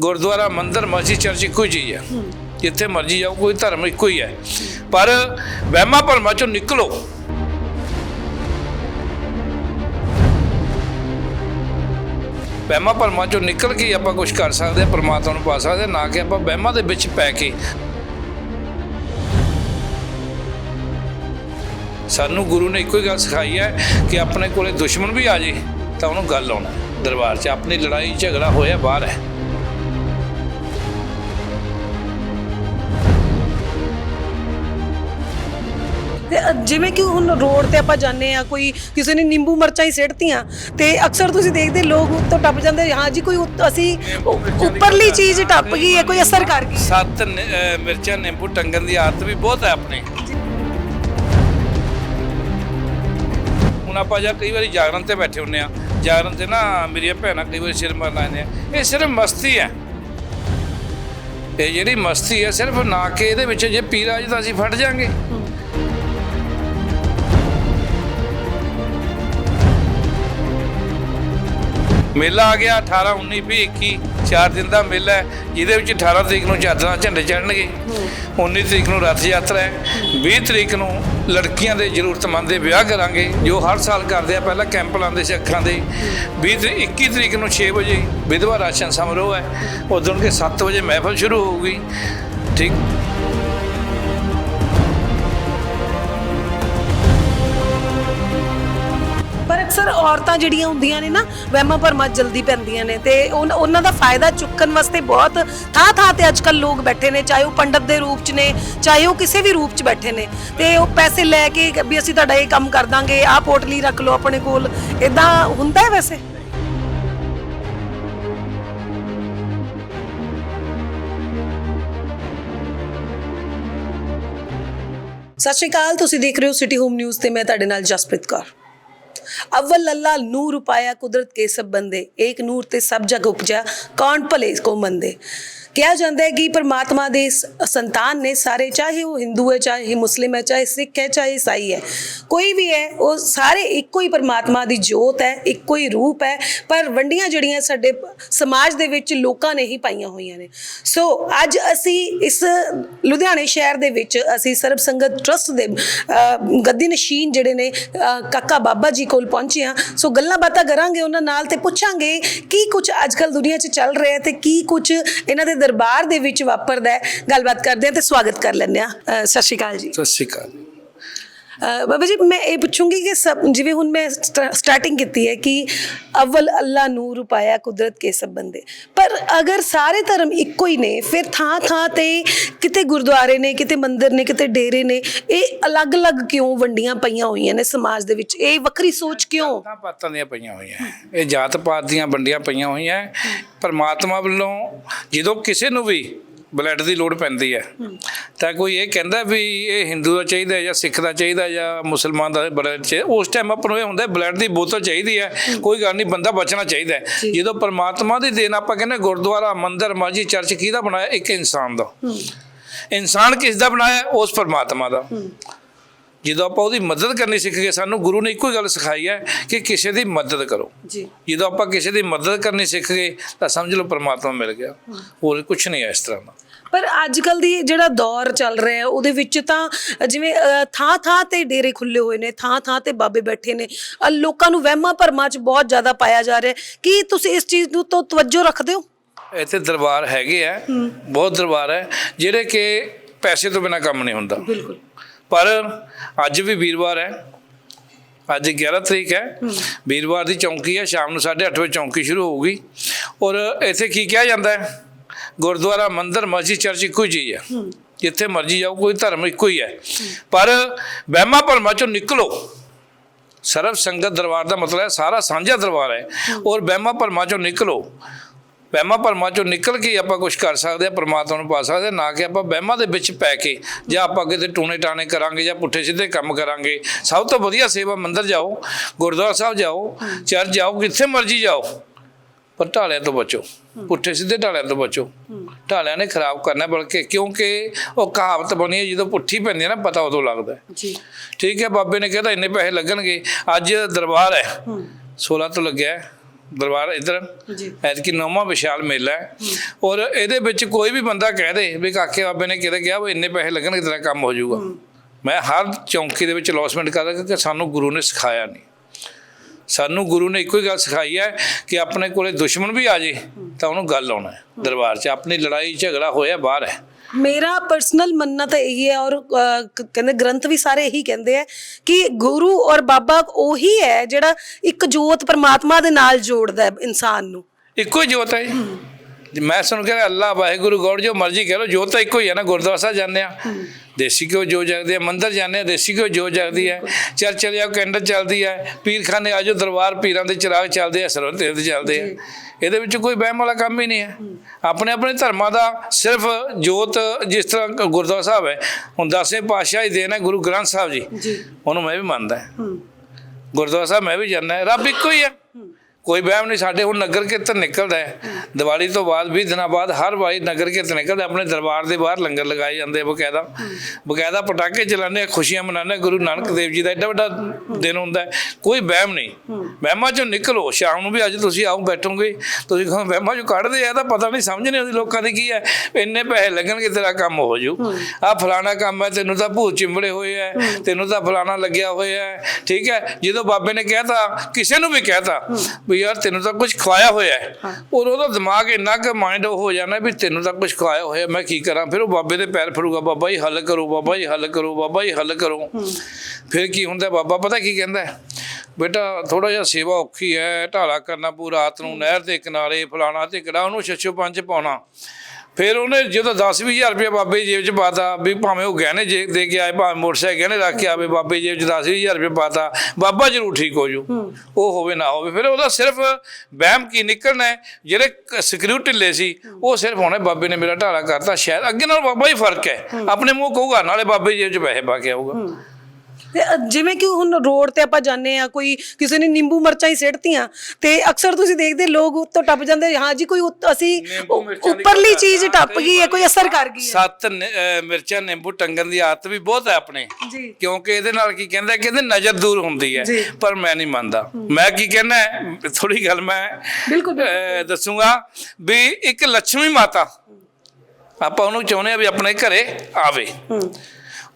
ਗੁਰਦੁਆਰਾ ਮੰਦਿਰ ਮਸਜਿਦ ਚਰਚ ਇੱਕੋ ਹੀ ਚੀਜ਼ ਹੈ। ਜਿੱਥੇ ਮਰਜ਼ੀ ਜਾਓ ਕੋਈ ਧਰਮ ਇੱਕੋ ਹੀ ਹੈ। ਪਰ ਵਹਿਮਾਂ ਭਰਮਾਂ ਚੋਂ ਨਿਕਲੋ। ਵਹਿਮਾਂ ਭਰਮਾਂ ਚੋਂ ਨਿਕਲ ਕੇ ਆਪਾਂ ਕੁਝ ਕਰ ਸਕਦੇ ਹਾਂ ਪਰਮਾਤਮਾ ਨੂੰ ਪਾ ਸਕਦੇ ਹਾਂ, ਨਾ ਕਿ ਆਪਾਂ ਵਹਿਮਾਂ ਦੇ ਵਿੱਚ ਪੈ ਕੇ। ਸਾਨੂੰ ਗੁਰੂ ਨੇ ਇੱਕੋ ਹੀ ਗੱਲ ਸਿਖਾਈ ਹੈ ਕਿ ਆਪਣੇ ਕੋਲੇ ਦੁਸ਼ਮਣ ਵੀ ਆ ਜੇ ਤਾਂ ਉਹਨੂੰ ਗੱਲ ਆਉਣਾ ਦਰਬਾਰ 'ਚ ਆਪਣੀ ਲੜਾਈ ਝਗੜਾ ਹੋਇਆ ਬਾਹਰ ਹੈ। ਤੇ ਜਿਵੇਂ ਕਿ ਹੁਣ ਰੋਡ ਤੇ ਆਪਾਂ ਜਾਂਦੇ ਆ ਕੋਈ ਕਿਸੇ ਨੇ ਨਿੰਬੂ ਮਿਰਚਾਂ ਹੀ ਸਿੱਟਤੀਆਂ ਤੇ ਅਕਸਰ ਤੁਸੀਂ ਦੇਖਦੇ ਲੋਕ ਉੱਤੋਂ ਟੱਪ ਜਾਂਦੇ ਹਾਂ ਜੀ ਕੋਈ ਉੱਤ- ਅਸੀਂ ਉੱਪਰਲੀ ਚੀਜ਼ ਟੱਪ ਗਈ ਹੈ ਕੋਈ ਅਸਰ ਕਰ ਗਈ ਸੱਤ ਨ- ਅਹ ਮਿਰਚਾਂ ਨਿੰਬੂ ਟੰਗਣ ਦੀ ਆਦਤ ਵੀ ਬਹੁਤ ਹੈ ਆਪਣੇ। ਹੁਣ ਆਪਾਂ ਜਾਂ ਕਈ ਵਾਰੀ ਜਾਗਰਣ ਤੇ ਬੈਠੇ ਹੁੰਨੇ ਆ ਜਾਗਰਣ ਤੇ ਨਾ ਮੇਰੀਆਂ ਭੈਣਾਂ ਕਈ ਵਾਰੀ ਸਿਰ ਮਾਰ ਲੈਂਦੇ ਆ ਇਹ ਸਿਰਫ ਮਸਤੀ ਹੈ। ਇਹ ਜਿਹੜੀ ਮਸਤੀ ਹੈ ਸਿਰਫ ਨਾ ਕਿ ਇਹਦੇ ਵਿੱਚ ਜੇ ਪੀਰ ਜੀ ਤਾਂ ਅਸੀਂ ਫਟ ਜਾਾਂਗੇ। ਮੇਲਾ ਆ ਗਿਆ 18 19 20 21 ਚਾਰ ਦਿਨ ਦਾ ਮੇਲਾ ਹੈ, ਜਿਹਦੇ ਵਿੱਚ 18 ਤਰੀਕ ਨੂੰ ਚਾਦਰਾਂ ਝੰਡੇ ਚੜਨਗੇ 19 ਤਰੀਕ ਨੂੰ ਰੱਥ ਯਾਤਰਾ ਹੈ 20 ਤਰੀਕ ਨੂੰ ਲੜਕੀਆਂ ਦੇ ਜ਼ਰੂਰਤਮੰਦ ਦੇ ਵਿਆਹ ਕਰਾਂਗੇ, ਜੋ ਹਰ ਸਾਲ ਕਰਦੇ ਆ, ਪਹਿਲਾਂ ਕੈਂਪ ਲਾਉਂਦੇ ਸੀ ਅੱਖਾਂ ਦੇ। 20 ਤਰੀ- 21 ਤਰੀਕ ਨੂੰ 6 ਵਜੇ ਵਿਧਵਾ ਰਾਸ਼ਨ ਸਮਾਰੋਹ ਹੈ, ਉਦੋਂ ਕੇ 7 ਵਜੇ ਮਹਿਫਲ ਸ਼ੁਰੂ ਹੋਊਗੀ, ਠੀਕ? ਔਰਤਾਂ ਜਿਹੜੀਆਂ ਹੁੰਦੀਆਂ ਨੇ ਨਾ, ਵਹਿਮਾਂ ਭਰਮਾਂ ਜਲਦੀ ਪੈਂਦੀਆਂ ਨੇ ਤੇ ਉਨ- ਉਹਨਾਂ ਦਾ ਫਾਇਦਾ ਚੁੱਕਣ ਵਾਸਤੇ ਬਹੁਤ ਥਾਂ ਥਾਂ ਤੇ ਅੱਜਕੱਲ ਲੋਕ ਬੈਠੇ ਨੇ, ਚਾਹੇ ਉਹ ਪੰਡਤ ਦੇ ਰੂਪ 'ਚ ਨੇ, ਚਾਹੇ ਉਹ ਕਿਸੇ ਵੀ ਰੂਪ 'ਚ ਬੈਠੇ ਨੇ ਤੇ ਉਹ ਪੈਸੇ ਲੈ ਕੇ ਵੀ ਅਸੀਂ ਤੁਹਾਡਾ ਇਹ ਕੰਮ ਕਰ ਦਾਂਗੇ, ਆਹ ਪੋਟਲੀ ਰੱਖ ਲਓ ਆਪਣੇ ਕੋਲ ਇਦਾਂ ਹੁੰਦਾ ਹੈ ਵੈਸੇ? ਸਤਿ ਸ਼੍ਰੀ ਅਕਾਲ, ਤੁਸੀਂ ਦੇਖ ਰਹੇ ਹੋ ਸਿਟੀ ਹੋਮ ਨਿਊਜ਼ ਤੇ ਮੈਂ ਤੁਹਾਡੇ ਨਾਲ ਜਸਪ੍ਰੀਤ ਕੌਰ। ਅਵਲ ਅੱਲਾ ਨੂਰ ਉਪਾਇਆ ਕੁਦਰਤ ਕੇ ਸਭ ਬੰਦੇ ਏਕ ਨੂਰ ਤੇ ਸਭ ਜਗ ਉਪਜਾ ਕੌਣ ਭਲੇ ਕੋ ਮੰਦੇ ਕਿਹਾ ਜਾਂਦਾ ਹੈ ਕਿ ਪਰਮਾਤਮਾ ਦੇ ਸੰਤਾਨ ਨੇ ਸਾਰੇ, ਚਾਹੇ ਉਹ ਹਿੰਦੂ ਹੈ, ਚਾਹੇ ਮੁਸਲਿਮ ਹੈ, ਚਾਹੇ ਸਿੱਖ ਹੈ, ਚਾਹੇ ਈਸਾਈ ਹੈ, ਕੋਈ ਵੀ ਹੈ, ਉਹ ਸਾਰੇ ਇੱਕੋ ਹੀ ਪਰਮਾਤਮਾ ਦੀ ਜੋਤ ਹੈ, ਇੱਕੋ ਹੀ ਰੂਪ ਹੈ, ਪਰ ਵੰਡੀਆਂ ਜਿਹੜੀਆਂ ਸਾਡੇ ਸਮਾਜ ਦੇ ਵਿੱਚ ਲੋਕਾਂ ਨੇ ਹੀ ਪਾਈਆਂ ਹੋਈਆਂ ਨੇ। ਸੋ ਅੱਜ ਅਸੀਂ ਇਸ ਲੁਧਿਆਣੇ ਸ਼ਹਿਰ ਦੇ ਵਿੱਚ ਅਸੀਂ ਸਰਬ ਸੰਗਤ ਟਰਸਟ ਦੇ ਗੱਦੀ ਨਸ਼ੀਨ ਜਿਹੜੇ ਨੇ ਕਾਕਾ ਬਾਬਾ ਜੀ ਕੋਲ ਪਹੁੰਚੇ ਹਾਂ। ਸੋ ਗੱਲਾਂ ਬਾਤਾਂ ਕਰਾਂਗੇ ਉਹਨਾਂ ਨਾਲ ਤੇ ਪੁੱਛਾਂਗੇ ਕੀ ਕੁਝ ਅੱਜਕੱਲ ਦੁਨੀਆ 'ਚ ਚੱਲ ਰਿਹਾ ਹੈ ਤੇ ਕੀ ਕੁਝ ਇਹਨਾਂ ਦੇ ਦਰਬਾਰ ਦੇ ਵਿੱਚ ਵਾਪਰਦਾ ਹੈ। ਗੱਲਬਾਤ ਕਰਦੇ ਹਾਂ ਤੇ ਸਵਾਗਤ ਕਰ ਲੈਂਦੇ ਹਾਂ। ਸਤਿ ਸ਼੍ਰੀ ਅਕਾਲ ਜੀ। ਸਤਿ ਸ਼੍ਰੀ ਅਕਾਲ। ਬਾਬਾ ਜੀ, ਮੈਂ ਇਹ ਪੁੱਛੂੰਗੀ ਕਿ ਸਭ ਜਿਵੇਂ ਹੁਣ ਮੈਂ ਸਟਾਰਟਿੰਗ ਕੀਤੀ ਹੈ ਕਿ ਅਵਲ ਅੱਲਾ ਨੂਰ, ਉਪਾਇਆ, ਕੁਦਰਤ ਕੇ ਸਭ ਬੰਦੇ। ਪਰ ਅਗਰ ਸਾਰੇ ਧਰਮ ਇੱਕੋ ਹੀ ਨੇ, ਫਿਰ ਥਾਂ ਥਾਂ ਤੇ ਕਿਤੇ ਗੁਰਦੁਆਰੇ ਨੇ, ਕਿਤੇ ਮੰਦਿਰ ਨੇ, ਕਿਤੇ ਡੇਰੇ ਨੇ, ਇਹ ਅਲੱਗ-ਅਲੱਗ ਕਿਉਂ ਵੰਡੀਆਂ ਪਈਆਂ ਹੋਈਆਂ ਨੇ ਸਮਾਜ ਦੇ ਵਿੱਚ? ਇਹ ਵੱਖਰੀ ਸੋਚ ਕਿਉਂ? ਤਾਂ ਪਾਤਾਂ ਦੀਆਂ ਪਈਆਂ ਹੋਈਆਂ ਇਹ ਜਾਤ ਪਾਤ ਦੀਆਂ ਵੰਡੀਆਂ ਪਈਆਂ ਹੋਈਆਂ ਪਰਮਾਤਮਾ ਵੱਲੋਂ ਜਦੋਂ ਕਿਸੇ ਨੂੰ ਵੀ ਬਲੱਡ ਦੀ ਲੋੜ ਪੈਂਦੀ ਹੈ। ਤਾਂ ਕੋਈ ਇਹ ਕਹਿੰਦਾ ਵੀ ਇਹ ਹਿੰਦੂ ਦਾ ਚਾਹੀਦਾ ਜਾਂ ਸਿੱਖ ਦਾ ਚਾਹੀਦਾ ਜਾਂ ਮੁਸਲਮਾਨ ਦਾ ਬਲੱਡ ਚ ਉਸ ਟਾਈਮ ਆਪਾਂ ਨੂੰ ਇਹ ਹੁੰਦਾ ਬਲੱਡ ਦੀ ਬੋਤਲ ਚਾਹੀਦੀ ਹੈ ਕੋਈ ਗੱਲ ਨਹੀਂ ਬੰਦਾ ਬਚਣਾ ਚਾਹੀਦਾ। ਜਦੋਂ ਪਰਮਾਤਮਾ ਦੀ ਦੇਣ ਆਪਾਂ ਕਹਿੰਦੇ ਗੁਰਦੁਆਰਾ ਮੰਦਿਰ ਮਸਜਿਦ ਚਰਚ ਕਿਹਦਾ ਬਣਾਇਆ? ਇੱਕ ਇਨਸਾਨ ਦਾ। ਇਨਸਾਨ ਕਿਸ ਦਾ ਬਣਾਇਆ? ਉਸ ਪਰਮਾਤਮਾ ਦਾ। ਜਦੋਂ ਆਪਾਂ ਉਹਦੀ ਮਦਦ ਕਰਨੀ ਸਿੱਖ ਗਏ ਸਾਨੂੰ ਗੁਰੂ ਨੇ ਇੱਕੋ ਹੀ ਗੱਲ ਸਿਖਾਈ ਹੈ ਕਿ ਕਿਸੇ ਦੀ ਮਦਦ ਕਰੋ। ਜੀ। ਜਦੋਂ ਆਪਾਂ ਕਿਸੇ ਦੀ ਮਦਦ ਕਰਨੀ ਸਿੱਖ ਗਏ ਤਾਂ ਸਮਝ ਲਓ ਪਰਮਾਤਮਾ ਮਿਲ ਗਿਆ। ਹੋਰ ਕੁਝ ਨਹੀਂ ਹੈ ਇਸ ਤਰ੍ਹਾਂ ਦਾ। ਪਰ ਅੱਜ ਕੱਲ ਦੀ ਜਿਹੜਾ ਦੌਰ ਚੱਲ ਰਿਹਾ ਹੈ ਉਹਦੇ ਵਿੱਚ ਤਾਂ ਜਿਵੇਂ ਥਾਂ ਥਾਂ ਤੇ ਡੇਰੇ ਖੁੱਲੇ ਹੋਏ ਨੇ ਥਾਂ ਥਾਂ ਤੇ ਬਾਬੇ ਬੈਠੇ ਨੇ। ਲੋਕਾਂ ਨੂੰ ਵਹਿਮਾਂ ਭਰਮਾਂ 'ਚ ਬਹੁਤ ਜ਼ਿਆਦਾ ਪਾਇਆ ਜਾ ਰਿਹਾ। ਹੈ ਕੀ ਤੁਸੀਂ ਇਸ ਚੀਜ਼ ਨੂੰ ਤੋਂ ਤਵੱਜੋ ਰੱਖਦੇ ਹੋ? ਇੱਥੇ ਦਰਬਾਰ ਹੈਗੇ ਆ। ਬਹੁਤ ਦਰਬਾਰ ਹੈ ਜਿਹੜੇ ਕਿ ਪੈਸੇ ਤੋਂ ਬਿਨਾ ਕੰਮ ਨਹੀਂ ਹੁੰਦਾ। ਬਿਲਕੁਲ। ਪਰ ਅੱਜ ਵੀ ਵੀਰਵਾਰ ਹੈ। ਅੱਜ 11 ਤਰੀਕ ਹੈ। ਵੀਰਵਾਰ ਦੀ ਚੌਂਕੀ ਹੈ। ਸ਼ਾਮ ਨੂੰ 8:30 ਵਜੇ ਚੌਂਕੀ ਸ਼ੁਰੂ ਹੋਊਗੀ। ਔਰ ਇੱਥੇ ਕੀ ਕਿਹਾ ਜਾਂਦਾ ਹੈ? ਗੁਰਦੁਆਰਾ ਮੰਦਿਰ ਮਸਜਿਦ ਚਰਚ ਇੱਕੋ ਹੀ ਚੀਜ਼ ਹੈ। ਜਿੱਥੇ ਮਰਜ਼ੀ ਜਾਓ ਕੋਈ ਧਰਮ ਇੱਕੋ ਹੀ ਹੈ। ਪਰ ਵਹਿਮਾਂ ਭਰਮਾਂ ਚੋਂ ਨਿਕਲੋ। ਸਰਬ ਸੰਗਤ ਦਰਬਾਰ ਦਾ ਮਤਲਬ ਹੈ ਸਾਰਾ ਸਾਂਝਾ ਦਰਬਾਰ ਹੈ। ਔਰ ਵਹਿਮਾਂ ਭਰਮਾਂ ਚੋਂ ਨਿਕਲੋ। ਵਹਿਮਾਂ ਭਰਮਾਂ ਚੋਂ ਨਿਕਲ ਕੇ ਆਪਾਂ ਕੁਝ ਕਰ ਸਕਦੇ ਆ ਪ੍ਰਮਾਤਮਾ ਨੂੰ ਪਾ ਸਕਦੇ ਨਾ ਕਿ ਆਪਾਂ ਵਹਿਮਾਂ ਦੇ ਵਿੱਚ ਪੈ ਕੇ ਜਾਂ ਆਪਾਂ ਕਿਤੇ ਟੂਣੇ ਟਾਣੇ ਕਰਾਂਗੇ ਜਾਂ ਪੁੱਠੇ ਸਿੱਧੇ ਕੰਮ ਕਰਾਂਗੇ। ਸਭ ਤੋਂ ਵਧੀਆ ਸੇਵਾ ਮੰਦਿਰ ਜਾਓ ਗੁਰਦੁਆਰਾ ਸਾਹਿਬ ਜਾਓ ਚਰਚ ਜਾਓ ਕਿੱਥੇ ਮਰਜ਼ੀ ਜਾਓ ਪਰ ਢਾਲਿਆਂ ਤੋਂ ਬਚੋ ਪੁੱਠੇ ਸਿੱਧੇ ਢਾਲਿਆਂ ਤੋਂ ਬਚੋ। ਢਾਲਿਆਂ ਨੇ ਖਰਾਬ ਕਰਨਾ ਬਲਕਿ ਕਿਉਂਕਿ ਉਹ ਕਹਾਵਤ ਬਣੀ ਹੈ ਜਦੋਂ ਪੁੱਠੀ ਪੈਂਦੀ ਹੈ ਨਾ ਪਤਾ ਉਦੋਂ ਲੱਗਦਾ। ਜੀ। ਠੀਕ ਹੈ ਬਾਬੇ ਨੇ ਕਹਿੰਦਾ ਇੰਨੇ ਪੈਸੇ ਲੱਗਣਗੇ ਅੱਜ ਦਰਬਾਰ ਹੈ 16 ਤੋਂ ਲੱਗਿਆ ਹੈ, ਦਰਬਾਰ ਇਧਰ। ਜੀ। ਐਤਕੀ ਨੌਵਾਂ ਵਿਸ਼ਾਲ ਮੇਲਾ ਹੈ। ਔਰ ਇਹਦੇ ਵਿੱਚ ਕੋਈ ਵੀ ਬੰਦਾ ਕਹਿ ਦੇ ਵੀ ਕਾਕੇ ਬਾਬੇ ਨੇ ਕਿਤੇ ਕਿਹਾ ਵੀ ਇੰਨੇ ਪੈਸੇ ਲੱਗਣਗੇ ਤੇਰਾ ਕੰਮ ਹੋ ਜਾਊਗਾ। ਮੈਂ ਹਰ ਚੌਂਕੀ ਦੇ ਵਿੱਚ ਲੌਸਮੈਂਟ ਕਰਦਾ ਕਿ ਸਾਨੂੰ ਗੁਰੂ ਨੇ ਸਿਖਾਇਆ ਨਹੀਂ। ਸਾਨੂੰ ਗੁਰੂ ਨੇ ਇੱਕੋ ਹੀ ਗੱਲ ਸਿਖਾਈ ਹੈ ਕਿ ਆਪਣੇ ਕੋਲੇ ਦੁਸ਼ਮਣ ਵੀ ਆ ਜੇ ਤਾਂ ਉਹਨੂੰ ਗੱਲ ਆਉਣਾ ਹੈ। ਦਰਬਾਰ 'ਚ ਆਪਣੀ ਲੜਾਈ ਝਗੜਾ ਹੋਇਆ ਬਾਹਰ ਹੈ। ਮੇਰਾ ਪਰਸਨਲ ਮੰਨਣਾ ਤਾਂ ਇਹੀ ਹੈ ਔਰ ਅਹ, ਕ- ਕਹਿੰਦੇ ਗ੍ਰੰਥ ਵੀ ਸਾਰੇ ਇਹੀ ਕਹਿੰਦੇ ਆ ਕਿ ਗੁਰੂ ਔਰ ਬਾਬਾ ਉਹੀ ਹੈ ਜਿਹੜਾ ਇੱਕ ਜੋਤ ਪਰਮਾਤਮਾ ਦੇ ਨਾਲ ਜੋੜਦਾ ਹੈ ਇਨਸਾਨ ਨੂੰ। ਇੱਕੋ ਹੀ ਜੋਤ ਹੈ ਜੀ। ਮੈਂ ਸੁਣ ਕੇ ਅੱਲਾ ਵਾਹਿਗੁਰੂ ਗੋਡ ਜੋ ਮਰਜ਼ੀ ਕਹਿ ਲੋ ਜੋਤ ਤਾਂ ਇੱਕੋ ਹੀ ਹੈ ਨਾ ਗੁਰਦੁਆਰਾ ਸਾਹਿਬ ਜਾਂਦੇ ਆ। ਦੇਸੀ ਘਿਓ ਜੋ ਜਗਦੇ ਆ ਮੰਦਰ ਜਾਂਦੇ ਆ ਦੇਸੀ ਘਿਓ ਜੋ ਜਗਦੀ ਹੈ ਚਰਚ ਚਲੇ ਜਾਓ ਕੈਂਡਲ ਚੱਲਦੀ ਹੈ ਪੀਰਖਾਨੇ ਆਜੋ ਦਰਬਾਰ ਪੀਰਾਂ ਦੇ ਚਿਰਾਗ ਚੱਲਦੇ ਆ ਸਰੋਂ ਤੇਲ ਦੇ ਚੱਲਦੇ ਆ। ਇਹਦੇ ਵਿੱਚ ਕੋਈ ਵਹਿਮ ਵਾਲਾ ਕੰਮ ਹੀ ਨਹੀਂ ਹੈ। ਆਪਣੇ ਆਪਣੇ ਧਰਮਾਂ ਦਾ ਸਿਰਫ ਜੋਤ ਜਿਸ ਤਰ੍ਹਾਂ ਗੁਰਦੁਆਰਾ ਸਾਹਿਬ ਹੈ ਹੁਣ ਦਸਵੇਂ ਪਾਤਸ਼ਾਹ ਹੀ ਦੇਣ ਗੁਰੂ ਗ੍ਰੰਥ ਸਾਹਿਬ ਜੀ। ਜੀ। ਉਹਨੂੰ ਮੈਂ ਵੀ ਮੰਨਦਾ। ਹੂੰ। ਗੁਰਦੁਆਰਾ ਸਾਹਿਬ ਮੈਂ ਵੀ ਜਾਂਦਾ ਰੱਬ ਇੱਕੋ ਹੀ ਹੈ ਕੋਈ ਵਹਿਮ ਨਹੀਂ, ਸਾਡੇ ਹੁਣ ਨਗਰ ਕੀਰਤਨ ਨਿਕਲਦਾ ਹੈ। ਦੀਵਾਲੀ ਤੋਂ ਬਾਅਦ 20 ਦਿਨਾਂ ਬਾਅਦ ਹਰ ਵਾਰੀ ਨਗਰ ਕੀਰਤਨ ਨਿਕਲਦਾ ਆਪਣੇ ਦਰਬਾਰ ਦੇ ਬਾਹਰ ਲੰਗਰ ਲਗਾਏ ਜਾਂਦੇ ਬਕਾਇਦਾ। ਬਕਾਇਦਾ ਪਟਾਕੇ ਚਲਾਉਂਦੇ ਆ, ਖੁਸ਼ੀਆਂ ਮਨਾਉਂਦੇ ਆ। ਗੁਰੂ ਨਾਨਕ ਦੇਵ ਜੀ ਦਾ ਐਡਾ ਵੱਡਾ ਦਿਨ ਹੁੰਦਾ ਕੋਈ ਵਹਿਮ ਨਹੀਂ। ਵਹਿਮਾਂ ਚੋਂ ਨਿਕਲੋ। ਸ਼ਾਮ ਨੂੰ ਵੀ ਅੱਜ ਤੁਸੀਂ ਆਓ, ਬੈਠੋਗੇ। ਤੁਸੀਂ ਕਹੋ, ਵਹਿਮਾਂ ਚੋਂ ਕੱਢਦੇ ਆ ਤਾਂ ਪਤਾ ਨਹੀਂ, ਸਮਝ ਨਹੀਂ ਆਉਂਦੀ ਲੋਕਾਂ ਦੀ ਕੀ ਹੈ। ਇੰਨੇ ਪੈਸੇ ਲੱਗਣਗੇ, ਤੇਰਾ ਕੰਮ ਹੋ ਜੂ। ਆ ਫਲਾਣਾ ਕੰਮ ਹੈ, ਤੈਨੂੰ ਤਾਂ ਭੂਤ ਚਿੰਬੜੇ ਹੋਏ ਹੈ। ਤੈਨੂੰ ਤਾਂ ਫਲਾਣਾ ਲੱਗਿਆ ਹੋਇਆ ਹੈ। ਠੀਕ ਹੈ। ਜਦੋਂ ਬਾਬੇ ਨੇ ਕਹਿਤਾ, ਕਿਸੇ ਨੂੰ ਵੀ ਕਹਿਤਾ, ਵੀ ਯਾਰ ਤੈਨੂੰ ਤਾਂ ਕੁਝ ਖਵਾਇਆ ਹੋਇਆ ਹੈ। ਔਰ ਉਹਦਾ ਦਿਮਾਗ ਇੰਨਾ ਕਿ ਮਾਈਂਡ ਹੋ ਜਾਣਾ ਵੀ ਤੈਨੂੰ ਤਾਂ ਕੁਝ ਖਵਾਇਆ ਹੋਇਆ ਮੈਂ ਕੀ ਕਰਾਂ? ਫਿਰ ਉਹ ਬਾਬੇ ਦੇ ਪੈਰ ਫੜੂਗਾ ਬਾਬਾ ਜੀ ਹੱਲ ਕਰੋ ਬਾਬਾ ਜੀ ਹੱਲ ਕਰੋ ਬਾਬਾ ਜੀ ਹੱਲ ਕਰੋ। ਫਿਰ ਕੀ ਹੁੰਦਾ ਬਾਬਾ ਪਤਾ ਕੀ ਕਹਿੰਦਾ? ਬੇਟਾ ਥੋੜਾ ਜਿਹਾ ਸੇਵਾ ਔਖੀ ਹੈ ਢਾਲਾ ਕਰਨਾ ਪੂਰਾ ਰਾਤ ਨੂੰ ਨਹਿਰ ਦੇ ਕਿਨਾਰੇ ਫਲਾਣਾ ਤੇ ਕਿਹੜਾ ਉਹਨੂੰ ਛੱਛੋ ਪੰਜ ਪਾਉਣਾ। ਫਿਰ ਉਹਨੇ ਜਦੋਂ 10 ਹਜ਼ਾਰ ਰੁਪਏ ਬਾਬੇ ਜੇਬ 'ਚ ਪਾਤਾ ਵੀ ਭਾਵੇਂ ਉਹ ਗਹਿਣੇ ਜੇ ਦੇ ਕੇ ਆਏ ਭਾਵੇਂ ਮੋਟਰਸਾਈਕਲ ਗਹਿਣੇ ਰੱਖ ਕੇ ਆਵੇ ਬਾਬੇ ਜੇਬ 'ਚ 10 ਹਜ਼ਾਰ ਰੁਪਏ ਪਾਤਾ ਬਾਬਾ ਜ਼ਰੂਰ ਠੀਕ ਹੋ ਜੂ। ਉਹ ਹੋਵੇ ਨਾ ਹੋਵੇ ਫਿਰ ਉਹਦਾ ਸਿਰਫ ਵਹਿਮ ਕੀ ਨਿਕਲਣਾ ਜਿਹੜੇ ਸਕਰੂ ਢਿੱਲੇ ਸੀ ਉਹ ਸਿਰਫ ਹੁਣੇ ਬਾਬੇ ਨੇ ਮੇਰਾ ਢਾਲਾ ਕਰਤਾ ਸ਼ਾਇਦ ਅੱਗੇ ਨਾਲ ਬਾਬਾ ਹੀ ਫ਼ਰਕ ਹੈ। ਆਪਣੇ ਮੂੰਹ ਕਹੂਗਾ ਨਾਲੇ ਬਾਬੇ ਜੇਬ 'ਚ ਪੈਸੇ ਪਾ ਕੇ ਆਊਗਾ। ਤੇ ਜਿਵੇਂ ਕਿ ਹੁਣ ਰੋਡ ਤੇ ਆਪਾਂ ਜਾਂਦੇ ਆ ਕੋਈ ਕਿਸੇ ਨੇ ਨਿੰਬੂ ਮਿਰਚਾਂ ਹੀ ਸਿੱਟਤੀਆਂ ਤੇ ਅਕਸਰ ਤੁਸੀਂ ਦੇਖਦੇ ਲੋਕ ਉੱਤੋਂ ਟੱਪ ਜਾਂਦੇ ਹਾਂ ਜੀ ਕੋਈ ਉੱਤ- ਅਸੀਂ ਨਿੰਬੂ ਮਿਰਚਾਂ ਦੀ ਉੱਪਰਲੀ ਗੱਲ ਚੀਜ਼ ਆ, ਟੱਪ ਗਈ ਹੈ ਕੋਈ ਅਸਰ ਕਰ ਗਈ ਹੈ। ਸੱਤ ਨ- ਅਹ ਮਿਰਚਾਂ ਨਿੰਬੂ ਟੰਗਣ ਦੀ ਆਦਤ ਵੀ ਬਹੁਤ ਹੈ ਆਪਣੇ। ਜੀ। ਕਿਉਂਕਿ ਇਹਦੇ ਨਾਲ ਕੀ ਕਹਿੰਦਾ ਕਹਿੰਦੇ ਨਜ਼ਰ ਦੂਰ ਹੁੰਦੀ ਹੈ ਜੀ। ਪਰ ਮੈਂ ਨਹੀਂ ਮੰਨਦਾ। ਮੈਂ ਕੀ ਕਹਿੰਦਾ ਥੋੜੀ ਗੱਲ ਮੈਂ ਬਿਲਕੁਲ ਅਹ, ਦੱਸੂਗਾ ਵੀ ਇੱਕ ਲక్ష్ਮੀ ਮਾਤਾ ਆਪਾਂ ਉਹਨੂੰ ਚਾਹੁੰਦੇ ਆ ਵੀ ਆਪਣੇ ਘਰੇ ਆਵੇ ਹੂੰ।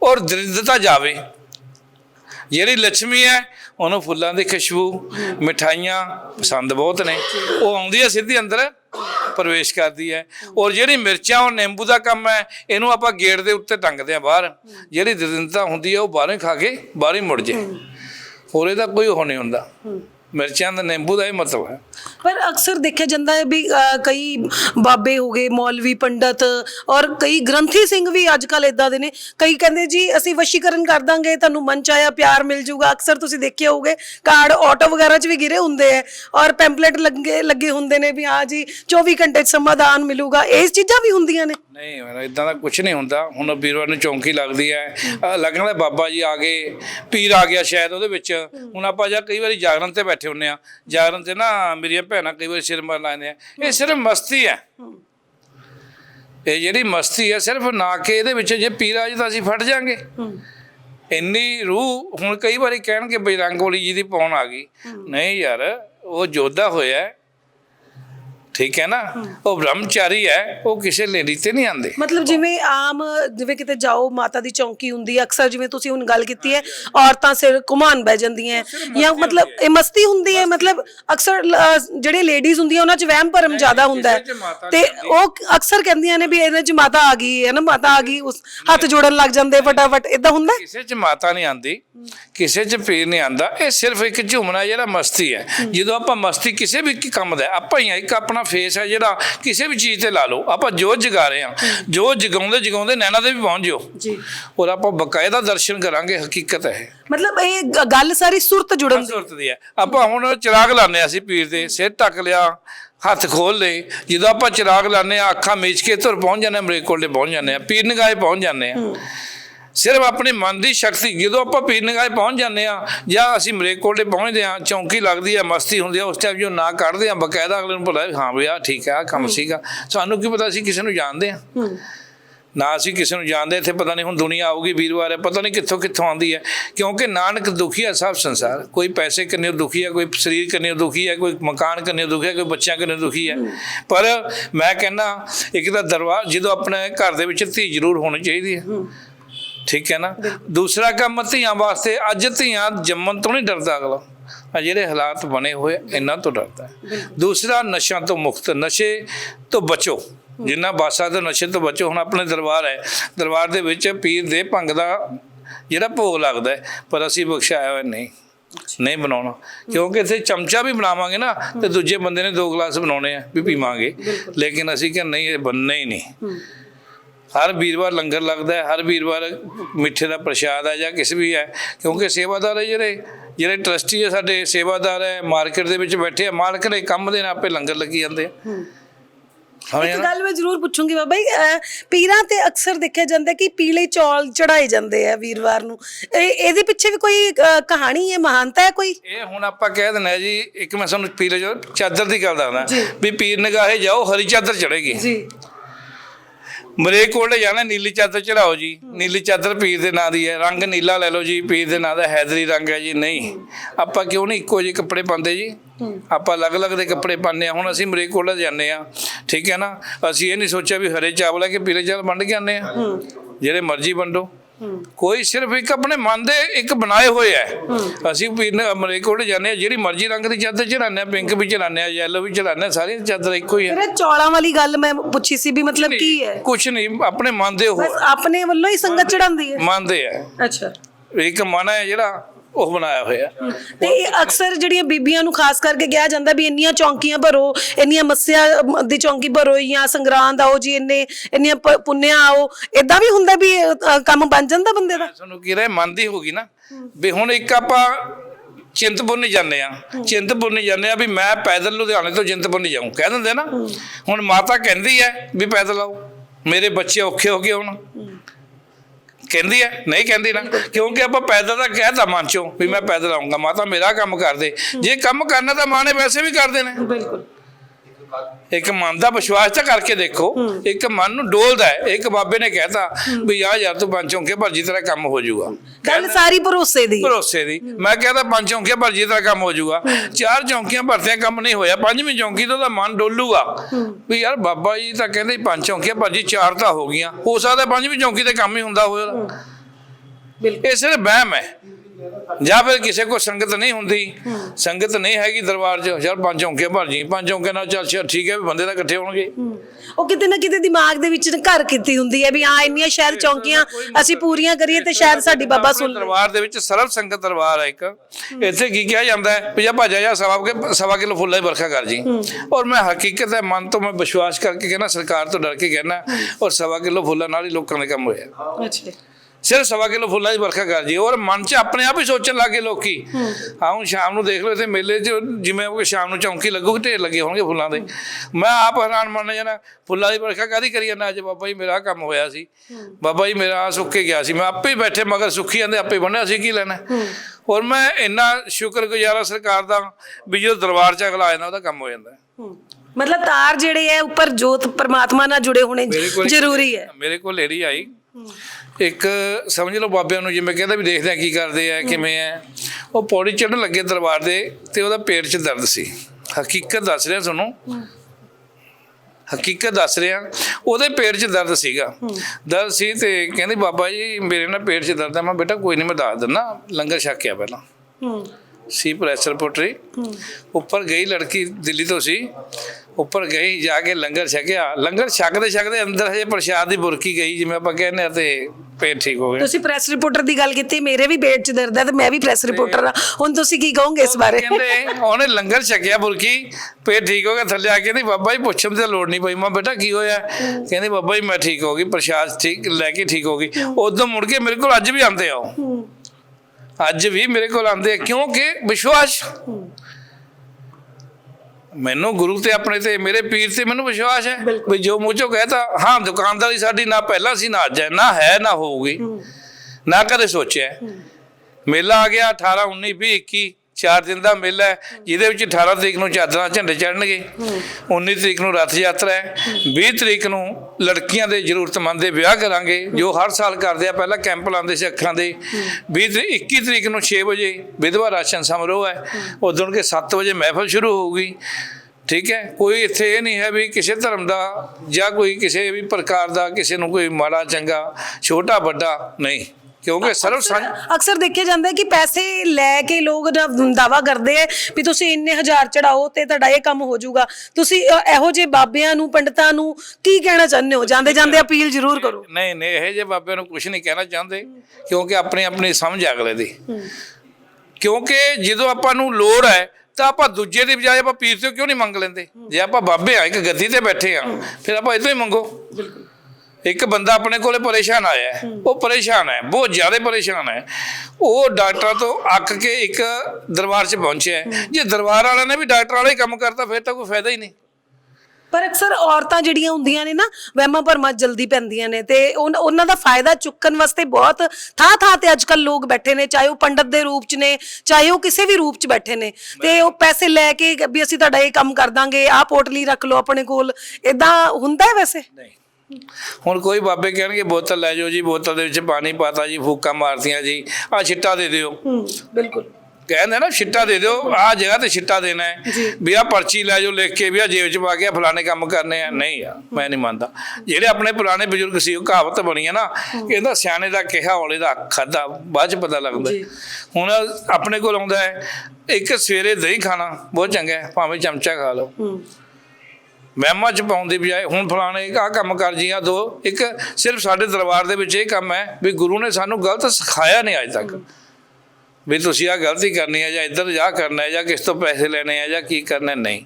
ਔਰ ਦਰਿਦਰਤਾ ਜਾਵੇ। ਜਿਹੜੀ ਲక్ష్ਮੀ ਹੈ, ਉਹਨੂੰ ਫੁੱਲਾਂ ਦੀ ਖੁਸ਼ਬੂ, ਮਿਠਾਈਆਂ ਪਸੰਦ ਬਹੁਤ ਨੇ। ਉਹ ਆਉਂਦੀ ਹੈ, ਸਿੱਧੀ ਅੰਦਰ ਪ੍ਰਵੇਸ਼ ਕਰਦੀ ਹੈ। ਔਰ ਜਿਹੜੀ ਮਿਰਚਾਂ ਔਰ ਨਿੰਬੂ ਦਾ ਕੰਮ ਹੈ, ਇਹਨੂੰ ਆਪਾਂ ਗੇਟ ਦੇ ਉੱਤੇ ਟੰਗਦੇ ਆ ਬਾਹਰ। ਜਿਹੜੀ ਦਰਿਦਰਤਾ ਹੁੰਦੀ ਹੈ, ਉਹ ਬਾਹਰੋਂ ਹੀ ਖਾ ਕੇ, ਬਾਹਰ ਹੀ ਮੁੜ ਜੇ। ਹੋਰ ਇਹਦਾ ਕੋਈ ਉਹ ਨਹੀਂ ਹੁੰਦਾ। ਮਿਰਚਾਂ ਦਾ ਨਿੰਬੂ ਦਾ ਇਹ ਮਤਲਬ ਹੈ। ਪਰ ਅਕਸਰ ਦੇਖਿਆ ਜਾਂਦਾ ਹੈ ਵੀ ਅ, ਕਈ ਬਾਬੇ ਹੋ ਗਏ ਮੌਲਵੀ ਪੰਡਤ ਔਰ ਕਈ ਗ੍ਰੰਥੀ ਸਿੰਘ ਵੀ ਅੱਜ ਕੱਲ ਇਦਾਂ ਦੇ ਨੇ। ਕਈ ਕਹਿੰਦੇ ਜੀ ਅਸੀਂ ਵਸ਼ੀਕਰਨ ਕਰ ਦਾਂਗੇ ਤੁਹਾਨੂੰ ਮਨ ਚ ਆਇਆ ਪਿਆਰ ਮਿਲ ਜਾਊਗਾ ਅਕਸਰ ਤੁਸੀਂ ਦੇਖਿਆ ਹੋਗੇ ਕਾਰਡ ਆਟੋ ਵਗੈਰਾ 'ਚ ਵੀ ਗਿਰੇ ਹੁੰਦੇ ਆ ਔਰ ਪੈਂਪਲੇਟ ਲੱਗੇ ਲੱਗੇ ਹੁੰਦੇ ਨੇ ਵੀ ਹਾਂ ਜੀ 24 ਘੰਟੇ 'ਚ ਸਮਾਧਾਨ ਮਿਲੂਗਾ। ਇਹ ਚੀਜ਼ਾਂ ਵੀ ਹੁੰਦੀਆਂ ਨੇ। ਨਹੀਂ ਮੇਰਾ ਇਦਾਂ ਦਾ ਕੁਝ ਨਹੀਂ ਹੁੰਦਾ। ਹੁਣ ਵੀਰਵਾਰ ਨੂੰ ਚੌਂਕੀ ਲੱਗਦੀ ਹੈ। ਆਹ ਲੱਗਦਾ ਬਾਬਾ ਜੀ ਆ ਗਏ ਪੀਰ ਆ ਗਿਆ ਸ਼ਾਇਦ ਉਹਦੇ ਵਿੱਚ। ਹੁਣ ਆਪਾਂ ਜਾਂ ਕਈ ਵਾਰੀ ਜਾਗਰਣ ਤੇ ਬੈਠੇ ਹੁੰਨੇ ਆ ਜਾਗਰਣ ਤੇ ਨਾ ਮੇਰੀਆਂ ਭੈਣਾਂ ਕਈ ਵਾਰੀ ਸਿਰ ਮਰ ਲਾਉਂਦੇ ਆ ਇਹ ਸਿਰਫ ਮਸਤੀ ਹੈ। ਇਹ ਜਿਹੜੀ ਮਸਤੀ ਹੈ ਸਿਰਫ ਨਾ ਕਿ ਇਹਦੇ ਵਿੱਚ ਜੇ ਪੀਰ ਆ ਜੇ ਤਾਂ ਅਸੀਂ ਫਟ ਜਾਾਂਗੇ। ਇੰਨੀ ਰੂਹ ਹੁਣ ਕਈ ਵਾਰੀ ਕਹਿਣਗੇ ਬਜਰੰਗਬਲੀ ਜੀ ਦੀ ਪੌਣ ਆ ਗਈ। ਨਹੀਂ ਯਾਰ ਉਹ ਜੋਧਾ ਹੋਇਆ। ਠੀਕ ਹੈ ਨਾ? ਉਹ ਬ੍ਰਹਮਚਾਰੀ ਹੈ ਉਹ ਕਿਸੇ ਲੇਡੀ ਤੇ ਨਹੀਂ ਆਂਦੇ ਮਤਲਬ ਜਿਵੇਂ ਆਮ ਜਿਵੇਂ ਕਿਤੇ ਜਾਓ ਮਾਤਾ ਦੀ ਚੌਂਕੀ ਹੁੰਦੀ ਹੈ ਅਕਸਰ ਜਿਵੇਂ ਤੁਸੀਂ ਹੁਣ ਗੱਲ ਕੀਤੀ ਹੈ ਔਰਤਾਂ ਸਿਰ ਘੁਮਾਨ ਬਹਿ ਜਾਂਦੀਆਂ ਜਾਂ ਮਤਲਬ ਇਹ ਮਸਤੀ ਹੁੰਦੀ ਹੈ ਮਤਲਬ ਅਕਸਰ ਜਿਹੜੇ ਲੇਡੀਜ਼ ਹੁੰਦੀਆਂ ਉਹਨਾਂ 'ਚ ਵਹਿਮ ਭਰਮ ਜ਼ਿਆਦਾ ਹੁੰਦਾ ਹੈ। ਤੇ ਉਹ ਅਕਸਰ ਕਹਿੰਦੀਆਂ ਨੇ ਵੀ ਇਹਦੇ 'ਚ ਮਾਤਾ ਆ ਗਈ ਹੈ ਨਾ ਮਾਤਾ ਆ ਗਈ ਉਸ ਹੱਥ ਜੋੜਨ ਲੱਗ ਜਾਂਦੇ ਫਟਾਫਟ ਇਦਾਂ ਹੁੰਦਾ? ਕਿਸੇ 'ਚ ਮਾਤਾ ਨਹੀਂ ਆਂਦੀ ਕਿਸੇ 'ਚ ਪੀਰ ਨਹੀਂ ਆਂਦਾ ਇਹ ਸਿਰਫ ਇੱਕ ਝੂਮਣਾ ਜਿਹੜਾ ਮਸਤੀ ਹੈ। ਜਦੋਂ ਆਪਾਂ ਮਸਤੀ ਕਿਸੇ ਵੀ ਕੰਮ ਦਾ ਆਪਾਂ ਹੀ ਆ, ਇੱਕ ਆਪਣਾ ਫੇਸ ਹੈ ਜਿਹੜਾ ਕਿਸੇ ਵੀ ਚੀਜ਼ ਤੇ ਲਾ ਲਓ। ਆਪਾਂ ਜੋਤ ਜਗਾ ਰਹੇ ਹਾਂ। ਜੋ ਜਗਾਉਂਦੇ ਜਗਾਉਂਦੇ ਨੈਣਾ ਦੇ ਵੀ ਪਹੁੰਚ ਜਿਓ। ਜੀ। ਔਰ ਆਪਾਂ ਬਕਾਇਦਾ ਦਰਸ਼ਨ ਕਰਾਂਗੇ ਹਕੀਕਤ ਹੈ। ਮਤਲਬ ਇਹ ਗੱਲ ਸਾਰੀ ਸੁਰਤ ਜੁੜਨ ਸੁਰਤ ਦੀ ਹੈ। ਆਪਾਂ ਹੁਣ ਚਿਰਾਗ ਲਾਉਂਦੇ ਹਾਂ ਅਸੀਂ ਪੀਰ ਦੇ। ਸਿਰ ਢੱਕ ਲਿਆ ਹੱਥ ਖੋਲ ਲਏ। ਜਦੋਂ ਆਪਾਂ ਚਿਰਾਗ ਲਾਉਂਦੇ ਆ ਅੱਖਾਂ ਮੀਚ ਕੇ ਤੁਰ ਪਹੁੰਚ ਜਾਂਦੇ ਅਮਰੀਕ ਕੋਲੇ ਪਹੁੰਚ ਜਾਂਦੇ ਆ ਪੀਰ ਨਿਗਾਹੇ ਪਹੁੰਚ ਜਾਂਦੇ ਆ ਸਿਰਫ ਆਪਣੀ ਮਨ ਦੀ ਸ਼ਕਤੀ ਜਦੋਂ ਆਪਾਂ ਪੀਰ ਨਿਗਾਹੇ ਪਹੁੰਚ ਜਾਂਦੇ ਆ ਜਾਂ ਅਸੀਂ ਕੋਲੇ ਪਹੁੰਚਦੇ ਆ ਚੌਂਕੀ ਲੱਗਦੀ ਆ ਮਸਤੀ ਹੁੰਦੀ ਆ ਉਸ ਟਾਈਮ ਜੋ ਨਾ ਕੱਢਦੇ ਆ ਬਕਾਇਦਾ ਅਗਲੇ ਨੂੰ ਪਤਾ ਹਾਂ ਵੀ ਆ ਠੀਕ ਆ ਕੰਮ ਸੀਗਾ। ਸਾਨੂੰ ਕੀ ਪਤਾ ਸੀ ਕਿਸੇ ਨੂੰ ਜਾਣਦੇ ਆ ਨਾ ਅਸੀਂ ਕਿਸੇ ਨੂੰ ਜਾਣਦੇ ਇੱਥੇ ਪਤਾ ਨਹੀਂ ਹੁਣ ਦੁਨੀਆ ਆਊਗੀ ਵੀਰਵਾਰ ਹੈ ਪਤਾ ਨਹੀਂ ਕਿੱਥੋਂ ਕਿੱਥੋਂ ਆਉਂਦੀ ਹੈ। ਕਿਉਂਕਿ ਨਾਨਕ ਦੁਖੀ ਹੈ ਸਭ ਸੰਸਾਰ। ਕੋਈ ਪੈਸੇ ਕਿੰਨੇ ਦੁਖੀ ਹੈ ਕੋਈ ਸਰੀਰ ਕਿੰਨੇ ਦੁਖੀ ਹੈ ਕੋਈ ਮਕਾਨ ਕਿੰਨੇ ਦੁਖੀ ਹੈ ਕੋਈ ਬੱਚਿਆਂ ਕਿੰਨੇ ਦੁਖੀ ਹੈ। ਪਰ ਮੈਂ ਕਹਿੰਦਾ ਇੱਕ ਤਾਂ ਦਰਬਾਰ ਜਦੋਂ ਆਪਣੇ ਘਰ ਦੇ ਵਿੱਚ ਧੀ ਜ਼ਰੂਰ ਹੋਣੀ ਚਾਹੀਦੀ ਹੈ। ਠੀਕ ਹੈ ਨਾ? ਦੂਸਰਾ ਕੰਮ ਧੀਆਂ ਵਾਸਤੇ ਅੱਜ ਧੀਆਂ ਜੰਮਣ ਤੋਂ ਨਹੀਂ ਡਰਦਾ ਅਗਲਾ। ਆ ਜਿਹੜੇ ਹਾਲਾਤ ਬਣੇ ਹੋਏ ਇਹਨਾਂ ਤੋਂ ਡਰਦਾ ਹੈ। ਦੂਸਰਾ ਨਸ਼ਿਆਂ ਤੋਂ ਮੁਕਤ ਨਸ਼ੇ ਤੋਂ ਬਚੋ। ਜਿੰਨਾ ਬਾਸਾ ਤੋਂ ਨਸ਼ੇ ਤੋਂ ਬਚੋ ਹੁਣ ਆਪਣੇ ਦਰਬਾਰ ਹੈ। ਦਰਬਾਰ ਦੇ ਵਿੱਚ ਪੀਰ ਦੇ ਭੰਗ ਦਾ ਜਿਹੜਾ ਭੋਗ ਲੱਗਦਾ ਪਰ ਅਸੀਂ ਬਖਸ਼ਾਇਆ ਹੋਇਆ ਨਹੀਂ। ਨਹੀਂ ਬਣਾਉਣਾ। ਕਿਉਂਕਿ ਇੱਥੇ ਚਮਚਾ ਵੀ ਬਣਾਵਾਂਗੇ ਨਾ ਤੇ ਦੂਜੇ ਬੰਦੇ ਨੇ ਦੋ ਗਲਾਸ ਬਣਾਉਣੇ ਆ ਵੀ ਪੀਵਾਂਗੇ। ਲੇਕਿਨ ਅਸੀਂ ਕਿ ਨਹੀਂ ਇਹ ਬੰਨੇ ਹੀ ਨਹੀਂ। ਹਰ ਵੀਰਵਾਰ ਲੰਗਰ ਲੱਗਦਾ ਹੈ ਹਰ ਵੀਰਵਾਰ ਮਿੱਠੇ ਦਾ ਪ੍ਰਸ਼ਾਦ ਹੈ ਜਾਂ ਕਿਸੇ ਵੀ ਹੈ ਕਿਉਂਕਿ ਸੇਵਾਦਾਰ ਹੈ ਜਿਹੜੇ ਜਿਹੜੇ ਟਰਸਟੀ ਹੈ ਸਾਡੇ ਸੇਵਾਦਾਰ ਹੈ ਮਾਰਕੀਟ ਦੇ ਵਿੱਚ ਬੈਠੇ ਆ ਮਾਲਕ ਨੇ ਕੰਮ ਦੇ ਨਾਲ ਆਪੇ ਲੰਗਰ ਲੱਗੀ ਜਾਂਦੇ ਆ। ਇੱਕ ਗੱਲ ਮੈਂ ਜ਼ਰੂਰ ਪੁੱਛੂੰਗੀ ਬਾਬਾ ਜੀ ਪੀਰਾਂ ਤੇ ਅਕਸਰ ਦੇਖਿਆ ਜਾਂਦਾ ਕਿ ਪੀਲੇ ਚੌਲ ਚੜਾਏ ਜਾਂਦੇ ਆ ਵੀਰਵਾਰ ਨੂੰ। ਇਹ ਇਹਦੇ ਪਿੱਛੇ ਵੀ ਕੋਈ ਕਹਾਣੀ ਹੈ ਮਹਾਨਤਾ ਹੈ ਕੋਈ? ਇਹ ਹੁਣ ਆਪਾਂ ਕਹਿ ਦਿੰਦੇ ਜੀ ਇੱਕ ਮੈਂ ਤੁਹਾਨੂੰ ਪੀਲੇ ਜੋ ਚਾਦਰ ਦੀ ਗੱਲ। ਦੱਸਦਾ। ਵੀ ਪੀਰ ਨਗਾਹੇ ਜਾਓ ਹਰੀ ਚਾਦਰ ਚੜੇਗੀ। ਜੀ। ਮਰੇ ਕੋਲ ਜਾਣਾ ਨੀਲੀ ਚਾਦਰ ਚੜਾਓ ਜੀ। ਨੀਲੀ ਚਾਦਰ ਪੀਰ ਦੇ ਨਾਂ ਦੀ ਹੈ। ਰੰਗ ਨੀਲਾ ਲੈ ਲਓ ਜੀ ਪੀਰ ਦੇ ਨਾਂ ਦਾ ਹੈਦਰੀ ਰੰਗ ਹੈ ਜੀ। ਨਹੀਂ ਆਪਾਂ ਕਿਉਂ ਨਹੀਂ ਇੱਕੋ ਜਿਹੇ ਕੱਪੜੇ ਪਾਉਂਦੇ ਜੀ? ਆਪਾਂ ਅਲੱਗ-ਅਲੱਗ ਦੇ ਕੱਪੜੇ ਪਾਉਂਦੇ ਆ ਹੁਣ ਅਸੀਂ ਮਰੇ ਕੋਲ ਜਾਂਦੇ ਆ ਠੀਕ ਹੈ ਨਾ? ਅਸੀਂ ਇਹ ਨਹੀਂ ਸੋਚਿਆ ਵੀ ਹਰੇ ਚਾਵਲ ਹੈ ਕਿ ਪੀਲੇ ਚਾਵਲ ਵੰਡ ਕੇ ਆਉਂਦੇ ਆ ਜਿਹੜੇ ਮਰਜ਼ੀ ਵੰਡੋ। ਕੋਈ ਸਿਰਫ ਇੱਕ ਆਪਣੇ ਮਨ ਦੇ ਇੱਕ ਬਣਾਏ ਹੋਏ ਹੈ। ਅਸੀਂ ਪੀਰ ਮਰੇ ਕੋਲ ਜਾਂਦੇ ਆ ਜਿਹੜੀ ਮਰਜ਼ੀ ਰੰਗ ਦੀ ਚਾਦਰ ਚੜਾਉਂਦੇ ਆ ਪਿੰਕ ਵੀ ਚੜਾਉਂਦੇ ਆ ਯੈਲੋ ਵੀ ਚੜਾਉਂਦੇ ਆ ਸਾਰੀਆਂ ਚਾਦਰਾਂ ਇੱਕੋ ਹੀ ਹੈ। ਫਿਰ ਚੌਲਾਂ ਵਾਲੀ ਗੱਲ ਮੈਂ ਪੁੱਛੀ ਸੀ ਵੀ ਮਤਲਬ ਕੀ ਹੈ? ਕੁਛ ਨਹੀਂ ਆਪਣੇ ਮਨ ਦੇ ਉਹ ਬਸ ਆਪਣੇ ਵੱਲੋਂ ਹੀ ਸੰਗਤ ਚੜਾਉਂਦੀ ਹੈ। ਮੰਨਦੇ ਆ ਅੱਛਾ। ਇੱਕ ਮਨ ਹੈ ਜਿਹੜਾ ਉਹ ਬਣਾਇਆ ਹੋਇਆ। ਤੇ ਇਹ ਅਕਸਰ ਜਿਹੜੀਆਂ ਬੀਬੀਆਂ ਨੂੰ ਖਾਸ ਕਰਕੇ ਕਿਹਾ ਜਾਂਦਾ ਵੀ ਇੰਨੀਆਂ ਚੌਂਕੀਆਂ ਭਰੋ ਇੰਨੀਆਂ ਮੱਸਿਆ ਦੀ ਚੌਂਕੀ ਭਰੋ ਜਾਂ ਸੰਗਰਾਂਦ ਆਓ ਜੀ ਇੰਨੇ ਇੰਨੀਆਂ ਪੁੰਨਿਆ ਆਓ ਇਦਾਂ ਵੀ ਹੁੰਦਾ ਵੀ ਕੰਮ ਬਣ ਜਾਂਦਾ ਬੰਦੇ ਦਾ? ਤੁਹਾਨੂੰ ਕੀ ਰਹੇ ਮਨ ਦੀ ਹੋ ਗਈ ਨਾ। ਵੀ ਹੁਣ ਇੱਕ ਆਪਾਂ ਚਿੰਤਪੁਰਨੀ ਜਾਂਦੇ ਆ ਚਿੰਤਪੁਰਨੀ ਜਾਂਦੇ ਆ ਵੀ ਮੈਂ ਪੈਦਲ ਲੁਧਿਆਣੇ ਤੋਂ ਚਿੰਤਪੁਰਨੀ ਜਾਊਂ। ਕਹਿ ਦਿੰਦੇ ਨਾ ਹੁਣ ਮਾਤਾ ਕਹਿੰਦੀ ਹੈ ਵੀ ਪੈਦਲ ਆਓ। ਮੇਰੇ ਬੱਚੇ ਔਖੇ ਹੋ ਗਏ ਹੁਣ। ਕਹਿੰਦੀ ਹੈ ਨਹੀਂ ਕਹਿੰਦੀ ਨਾ। ਕਿਉਂਕਿ ਆਪਾਂ ਪੈਦਲ ਦਾ ਕਹਿਤਾ ਮਨ ਚੋਂ ਵੀ ਮੈਂ ਪੈਦਲ ਆਉਂਗਾ, ਮਾਤਾ ਮੇਰਾ ਕੰਮ ਕਰ ਦੇ ਜੇ ਕੰਮ ਕਰਨਾ ਤਾਂ ਮਾਂ ਨੇ ਵੈਸੇ ਵੀ ਕਰਦੇ ਨੇ ਬਿਲਕੁਲ। ਇੱਕ ਮਨ ਦਾ ਵਿਸ਼ਵਾਸ ਤਾਂ ਕਰਕੇ ਦੇਖੋ ਇੱਕ ਮਨ ਨੂੰ ਡੋਲਦਾ ਹੈ। ਇੱਕ ਬਾਬੇ ਨੇ ਕਹਿਤਾ ਵੀ ਆ ਯਾਰ ਤੂੰ ਪੰਜ ਚੌਂਕੇ ਭਰਜੀ ਤੇਰਾ ਕੰਮ ਹੋ ਜਾਊਗਾ। ਗੱਲ ਸਾਰੀ ਭਰੋਸੇ ਦੀ। ਭਰੋਸੇ ਦੀ। ਮੈਂ ਕਹਿੰਦਾ ਪੰਜ ਚੌਂਕੀਆਂ ਭਰਜੀ ਤੇਰਾ ਕੰਮ ਹੋ ਜਾਊਗਾ। ਚਾਰ ਚੌਂਕੀਆਂ ਭਰਤਿਆਂ ਕੰਮ ਨਹੀਂ ਹੋਇਆ। ਪੰਜਵੀਂ ਚੌਂਕੀ ਤੋਂ ਤਾਂ ਮਨ ਡੋਲੂਗਾ। ਵੀ ਯਾਰ ਬਾਬਾ ਜੀ ਤਾਂ ਕਹਿੰਦੇ ਪੰਜ ਚੌਂਕੀਆਂ ਭਰਜੀ ਚਾਰ ਤਾਂ ਹੋ ਗਈਆਂ। ਹੋ ਸਕਦਾ ਪੰਜਵੀਂ ਚੌਂਕੀ ਤੇ ਕੰਮ ਹੀ ਹੁੰਦਾ ਹੋਵੇ ਬਿਲਕੁਲ। ਇਹ ਸਿਰਫ ਵਹਿਮ ਹੈ। ਜਾਂ ਫਿਰ ਕਿਸੇ ਕੋ ਸੰਗਤ ਨਹੀਂ ਹੁੰਦੀ ਸੰਗਤ ਨਹੀਂ ਹੈਗੀ ਦਰਬਾਰ 'ਚ ਯਾਰ ਪੰਜ ਚੌਂਕੀਆਂ ਭਰਜੀ ਪੰਜ ਚੌਂਕਿਆਂ ਨਾਲ ਚੱਲ ਅੱਛਾ, ਠੀਕ ਹੈ ਵੀ ਬੰਦੇ ਤਾਂ ਇਕੱਠੇ ਹੋਣਗੇ। ਉਹ ਕਿਤੇ ਨਾ ਕਿਤੇ ਦਿਮਾਗ ਦੇ ਵਿੱਚ ਘਰ ਕੀਤੀ ਹੁੰਦੀ ਹੈ ਵੀ ਹਾਂ ਇੰਨੀਆਂ ਸ਼ਾਇਦ ਚੌਂਕੀਆਂ ਅਸੀਂ ਪੂਰੀਆਂ ਕਰੀਏ ਤੇ ਸ਼ਾਇਦ ਸਾਡੀ ਬਾਬਾ ਸੁਣ ਦਰਬਾਰ ਦੇ ਵਿੱਚ ਸਰਬ ਸੰਗਤ ਦਰਬਾਰ ਹੈ ਇੱਕ। ਇੱਥੇ ਕੀ ਕਿਹਾ ਜਾਂਦਾ ਹੈ? ਵੀ ਜਾ ਭਾਜਾ ਜਾ ਸਵਾ ਕੇ ਸਵਾ ਕਿਲੋ ਫੁੱਲਾਂ ਦੀ ਵਰਖਾ ਕਰ ਜੀ ਔਰ ਮੈਂ ਹਕੀਕਤ ਹੈ ਮਨ ਤੋਂ ਮੈਂ ਵਿਸ਼ਵਾਸ ਕਰਕੇ ਕਹਿੰਦਾ ਸਰਕਾਰ ਤੋਂ ਡਰ ਕੇ ਕਹਿੰਦਾ ਔਰ ਸਵਾ ਕਿਲੋ ਫੁੱਲਾਂ ਨਾਲ ਹੀ ਲੋਕਾਂ ਦੇ ਕੰਮ ਹੋਇਆ ਅੱਛਾ। ਸਿਰਫ ਸਵਾ ਕਿਲੋ ਫੁੱਲਾਂ ਦੀ ਵਰਖਾ ਕਰ ਜੀ ਔਰ ਮਨ 'ਚ ਆਪਣੇ ਆਪ ਹੀ ਸੋਚਣ ਲੱਗੇ ਲੋਕੀ। ਹਾਂ। ਹੁਣ ਸ਼ਾਮ ਨੂੰ ਦੇਖ ਲਓ ਇੱਥੇ ਮੇਲੇ 'ਚ ਜਿਵੇਂ ਉਹ ਸ਼ਾਮ ਨੂੰ ਚੌਂਕੀ ਲੱਗੂਗੀ ਢੇਰ ਲੱਗੇ ਹੋਣਗੇ ਫੁੱਲਾਂ ਦੇ। ਮੈਂ ਆਪ ਹੈਰਾਨ ਮੰਨ ਜਾਣਾ ਫੁੱਲਾਂ ਦੀ ਵਰਖਾ ਕਾਦੀ ਕਰੀ ਜਾਂਦਾ? ਅੱਜ ਬਾਬਾ ਜੀ ਮੇਰਾ ਕੰਮ ਹੋਇਆ ਸੀ। ਬਾਬਾ ਜੀ ਮੇਰਾ ਸੁੱਕੇ ਗਿਆ ਸੀ। ਮੈਂ ਆਪੇ ਹੀ ਬੈਠੇ ਮਗਰ ਸੁੱਕੀ ਜਾਂਦੇ ਆਪੇ ਬੰਨਿਆ ਸੀ ਕੀ ਲੈਣਾ? ਔਰ ਮੈਂ ਇੰਨਾ ਸ਼ੁਕਰਗੁਜ਼ਾਰ ਹਾਂ ਸਰਕਾਰ ਦਾ ਵੀ ਜੋ ਦਰਬਾਰ 'ਚ ਅਗਲਾ ਆ ਜਾਂਦਾ ਉਹਦਾ ਕੰਮ ਹੋ ਜਾਂਦਾ। ਮਤਲਬ ਤਾਰ ਜਿਹੜੇ ਹੈ ਉੱਪਰ ਜੋਤ ਪਰਮਾਤਮਾ ਨਾਲ ਜੁੜੇ ਹੋਣੇ ਜ਼ਰੂਰੀ ਹੈ ਮੇਰੇ ਕੋਲ ਲੇਡੀ ਆਈ। ਇੱਕ ਸਮਝ ਲਓ ਬਾਬਿਆਂ ਨੂੰ ਜਿਵੇਂ ਕਹਿੰਦਾ ਵੀ ਦੇਖਦੇ ਆ ਕੀ ਕਰਦੇ ਆ ਕਿਵੇਂ ਆ। ਉਹ ਪੌੜੀ ਚੜਨ ਲੱਗੇ ਦਰਬਾਰ ਦੇ ਤੇ ਉਹਦਾ ਪੇਟ 'ਚ ਦਰਦ ਸੀ। ਹਕੀਕਤ ਦੱਸ ਰਿਹਾ ਤੁਹਾਨੂੰ। ਹਕੀਕਤ ਦੱਸ ਰਿਹਾ। ਉਹਦੇ ਪੇਟ 'ਚ ਦਰਦ ਸੀਗਾ। ਦਰਦ ਸੀ ਤੇ ਕਹਿੰਦੀ ਬਾਬਾ ਜੀ ਮੇਰੇ ਨਾਲ ਪੇਟ 'ਚ ਦਰਦ ਹੈ ਮੈਂ ਬੇਟਾ ਕੋਈ ਨਹੀਂ ਮੈਂ ਦੱਸ ਦਿੰਦਾ। ਲੰਗਰ ਛਕਿਆ ਪਹਿਲਾਂ। ਸੀ ਪ੍ਰੈਸ਼ਰ ਪੁੱਟਰੀ ਉੱਪਰ ਗਈ ਲੜਕੀ ਦਿੱਲੀ ਤੋਂ ਸੀ। ਉੱਪਰ ਗਈ ਜਾ ਕੇ ਲੰਗਰ ਛਕਿਆ। ਲੰਗਰ ਛਕਦੇ ਛਕਦੇ ਅੰਦਰ ਹਜੇ ਪ੍ਰਸ਼ਾਦ ਦੀ ਬੁਰਕੀ ਗਈ ਜਿਵੇਂ ਆਪਾਂ ਕਹਿੰਦੇ ਆ ਤੇ ਪੇਟ ਠੀਕ ਹੋ ਗਿਆ। ਤੁਸੀਂ ਪ੍ਰੈਸ ਰਿਪੋਰਟਰ ਦੀ ਗੱਲ ਕੀਤੀ ਮੇਰੇ ਵੀ ਪੇਟ 'ਚ ਦਰਦ ਹੈ ਤੇ ਮੈਂ ਵੀ ਪ੍ਰੈਸ ਰਿਪੋਰਟਰ ਹਾਂ ਹੁਣ ਤੁਸੀਂ ਕੀ ਕਹੋਗੇ ਇਸ ਬਾਰੇ? ਕਹਿੰਦੇ ਉਹਨੇ ਲੰਗਰ ਛਕਿਆ ਬੁਰਕੀ ਪੇਟ ਠੀਕ ਹੋ ਗਿਆ ਥੱਲੇ ਆ ਕੇ ਕਹਿੰਦੀ ਬਾਬਾ ਜੀ ਪੁੱਛਣ ਦੀ ਲੋੜ ਨਹੀਂ ਪਈ। ਮੈਂ ਬੇਟਾ ਕੀ ਹੋਇਆ? ਕਹਿੰਦੀ ਬਾਬਾ ਜੀ ਮੈਂ ਠੀਕ ਹੋ ਗਈ ਪ੍ਰਸ਼ਾਦ ਠੀਕ ਲੈ ਕੇ ਠੀਕ ਹੋ ਗਈ। ਉਦੋਂ ਮੁੜ ਕੇ ਮੇਰੇ ਕੋਲ ਅੱਜ ਵੀ ਆਉਂਦੇ ਆ ਉਹ। ਅੱਜ ਵੀ ਮੇਰੇ ਕੋਲ ਆਉਂਦੇ ਆ ਕਿਉਂਕਿ ਵਿਸ਼ਵਾਸ। ਮੈਨੂੰ ਗੁਰੂ ਤੇ ਆਪਣੇ ਤੇ ਮੇਰੇ ਪੀਰ ਤੇ ਮੈਨੂੰ ਵਿਸ਼ਵਾਸ ਹੈ ਵੀ ਜੋ ਮੂੰਹ ਕਹਤਾ ਹਾਂ ਦੁਕਾਨਦਾਰੀ ਸਾਡੀ ਨਾ ਪਹਿਲਾਂ ਸੀ ਨਾ ਅੱਜ ਹੈ ਨਾ ਹੈ ਨਾ ਹੋਊਗੀ। ਨਾ ਕਦੇ ਸੋਚਿਆ। ਮੇਲਾ ਆ ਗਿਆ 18 19 20 21 ਚਾਰ ਦਿਨ ਦਾ ਮੇਲਾ ਹੈ, ਜਿਹਦੇ ਵਿੱਚ 18 ਤਰੀਕ ਨੂੰ ਚਾਦਰਾਂ ਝੰਡੇ ਚੜਨਗੇ 19 ਤਰੀਕ ਨੂੰ ਰਥ ਯਾਤਰਾ ਹੈ 20 ਤਰੀਕ ਨੂੰ ਲੜਕੀਆਂ ਦੇ ਜ਼ਰੂਰਤਮੰਦ ਦੇ ਵਿਆਹ ਕਰਾਂਗੇ, ਜੋ ਹਰ ਸਾਲ ਕਰਦੇ ਆ, ਪਹਿਲਾਂ ਕੈਂਪ ਲਾਉਂਦੇ ਸੀ ਅੱਖਾਂ ਦੇ। 20 ਤਰੀ- 21 ਤਰੀਕ ਨੂੰ 6 ਵਜੇ ਵਿਧਵਾ ਰਾਸ਼ਨ ਸਮਾਰੋਹ ਹੈ, ਉਦੋਂ ਕੇ 7 ਵਜੇ ਮਹਿਫਲ ਸ਼ੁਰੂ ਹੋਊਗੀ। ਠੀਕ ਹੈ, ਕੋਈ ਇੱਥੇ ਇਹ ਨਹੀਂ ਹੈ ਵੀ ਕਿਸੇ ਧਰਮ ਦਾ ਜਾਂ ਕੋਈ ਕਿਸੇ ਵੀ ਪ੍ਰਕਾਰ ਦਾ, ਕਿਸੇ ਨੂੰ ਕੋਈ ਮਾੜਾ, ਚੰਗਾ ਛੋਟਾ ਵੱਡਾ ਨਹੀਂ। ਕਿਉਂਕਿ ਸਰਵ ਸਾਂਝ ਅਕਸਰ ਦੇਖਿਆ ਜਾਂਦਾ ਹੈ ਕਿ ਪੈਸੇ ਲੈ ਕੇ ਲੋਕ ਦਾਵਾ ਕਰਦੇ ਆ ਵੀ ਤੁਸੀਂ ਇੰਨੇ ਹਜ਼ਾਰ ਚੜਾਓ ਤੇ ਤੁਹਾਡਾ ਇਹ ਕੰਮ ਹੋ ਜਾਊਗਾ। ਤੁਸੀਂ ਅ, ਇਹੋ ਜਿਹੇ ਬਾਬਿਆਂ ਨੂੰ ਪੰਡਤਾਂ ਨੂੰ ਕੀ ਕਹਿਣਾ ਚਾਹੁੰਦੇ ਹੋ? ਜਾਂਦੇ ਜਾਂਦੇ ਅਪੀਲ ਜ਼ਰੂਰ ਕਰੋ। ਨਹੀਂ ਨਹੀਂ ਇਹ ਜੇ ਬਾਬੇ ਨੂੰ ਕੁਝ ਨਹੀਂ ਕਹਿਣਾ ਚਾਹੁੰਦੇ ਕਿਉਂਕਿ ਆਪਣੀ ਆਪਣੀ ਸਮਝ ਆ ਅਗਲੇ ਦੀ। ਕਿਉਂਕਿ ਜਦੋਂ ਆਪਾਂ ਨੂੰ ਲੋੜ ਹੈ ਤਾਂ ਆਪਾਂ ਦੂਜੇ ਦੀ ਬਜਾਏ ਆਪਾਂ ਪੀਰ ਤੋਂ ਕਿਉਂ ਨਹੀਂ ਮੰਗ ਲੈਂਦੇ? ਜੇ ਆਪਾਂ ਬਾਬੇ ਆ ਇੱਕ ਗੱਦੀ ਤੇ ਬੈਠੇ ਆ ਫਿਰ ਆਪਾਂ ਇਦੋਂ ਹੀ ਮੰਗੋ। ਇੱਕ ਬੰਦਾ ਆਪਣੇ ਕੋਲੇ ਪਰੇਸ਼ਾਨ ਆਇਆ ਹੈ ਉਹ ਪਰੇਸ਼ਾਨ ਹੈ ਬਹੁਤ ਜ਼ਿਆਦਾ ਪਰੇਸ਼ਾਨ ਹੈ। ਉਹ ਡਾਕਟਰਾਂ ਤੋਂ ਅੱਕ ਕੇ ਇੱਕ ਦਰਬਾਰ 'ਚ ਪਹੁੰਚਿਆ। ਜੇ ਦਰਬਾਰ ਵਾਲਿਆਂ ਨੇ ਵੀ ਡਾਕਟਰ ਵਾਲਾ ਕੰਮ ਕਰਤਾ ਫਿਰ ਤਾਂ ਕੋਈ ਫਾਇਦਾ ਹੀ ਨਹੀਂ। ਪਰ ਅਕਸਰ ਔਰਤਾਂ ਜਿਹੜੀਆਂ ਹੁੰਦੀਆਂ ਨੇ ਨਾ ਵਹਿਮਾਂ ਭਰਮਾਂ ਜਲਦੀ ਪੈਂਦੀਆਂ ਨੇ ਤੇ ਉਹਨਾਂ ਦਾ ਫਾਇਦਾ ਚੁੱਕਣ ਵਾਸਤੇ ਬਹੁਤ ਥਾਂ ਥਾਂ ਤੇ ਅੱਜਕੱਲ ਲੋਕ ਬੈਠੇ ਨੇ ਚਾਹੇ ਉਹ ਪੰਡਤ ਦੇ ਰੂਪ 'ਚ ਨੇ ਚਾਹੇ ਉਹ ਕਿਸੇ ਵੀ ਰੂਪ 'ਚ ਬੈਠੇ ਨੇ। ਤੇ ਉਹ ਪੈਸੇ ਲੈ ਕੇ ਵੀ ਅਸੀਂ ਤੁਹਾਡਾ ਇਹ ਕੰਮ ਕਰ ਦਾਂਗੇ ਆਹ ਪੋਟਲੀ ਰੱਖ ਲਓ ਆਪਣੇ ਕੋਲ ਇਦਾਂ ਹੁੰਦਾ ਹੈ ਵੈਸੇ? ਨਹੀਂ। ਹੁਣ ਕੋਈ ਬਾਬੇ ਕਹਿਣਗੇ ਬੋਤਲ ਲੈ ਜਾਓ ਜੀ ਬੋਤਲ ਦੇ ਵਿੱਚ ਪਾਣੀ ਪਾਤਾ ਜੀ ਫੂਕਾਂ ਮਾਰਤੀਆਂ ਜੀ ਆ ਛਿੱਟਾ ਦੇ ਦਿਓ। ਬਿਲਕੁਲ। ਕਹਿੰਦੇ ਨਾ ਛਿੱਟਾ ਦੇ ਦਿਓ ਆ ਜਗ੍ਹਾ ਤੇ ਛਿੱਟਾ ਦੇਣਾ ਹੈ। ਵੀ ਆ ਪਰਚੀ ਲੈ ਜਾਓ ਲਿਖ ਕੇ ਵੀ ਆ ਜੇਬ 'ਚ ਪਾ ਕੇ ਫਲਾਣੇ ਕੰਮ ਕਰਨੇ ਆ। ਨਹੀਂ ਯਾਰ ਮੈਂ ਨਹੀਂ ਮੰਨਦਾ। ਜਿਹੜੇ ਆਪਣੇ ਪੁਰਾਣੇ ਬਜ਼ੁਰਗ ਸੀ ਉਹ ਕਹਾਵਤ ਬਣੀ ਹੈ ਨਾ ਕਹਿੰਦਾ ਸਿਆਣੇ ਦਾ ਕਿਹਾ ਔਲੇ ਦਾ ਖਾਦਾ ਬਾਅਦ 'ਚ ਪਤਾ ਲੱਗਦਾ। ਹੁਣ ਆਪਣੇ ਕੋਲ ਆਉਂਦਾ ਹੈ ਇੱਕ ਸਵੇਰੇ ਦਹੀਂ ਖਾਣਾ ਬਹੁਤ ਚੰਗਾ ਹੈ ਭਾਵੇਂ ਚਮਚਾ ਖਾ ਲਓ। ਮਹਿਮਾ ਚ ਪਾਉਣ ਦੀ ਬਜਾਏ ਹੁਣ ਫਲਾਣੇ ਆਹ ਕੰਮ ਕਰ ਜੀਆਂ ਦੋ। ਇੱਕ ਸਿਰਫ ਸਾਡੇ ਦਰਬਾਰ ਦੇ ਵਿੱਚ ਇਹ ਕੰਮ ਹੈ ਵੀ ਗੁਰੂ ਨੇ ਸਾਨੂੰ ਗਲਤ ਸਿਖਾਇਆ ਨਹੀਂ ਅੱਜ ਤੱਕ। ਵੀ ਤੁਸੀਂ ਆਹ ਗਲਤੀ ਕਰਨੀ ਹੈ ਜਾਂ ਇੱਧਰ ਜਾ ਕਰਨਾ ਹੈ ਜਾਂ ਕਿਸ ਤੋਂ ਪੈਸੇ ਲੈਣੇ ਆ ਜਾਂ ਕੀ ਕਰਨਾ ਨਹੀਂ।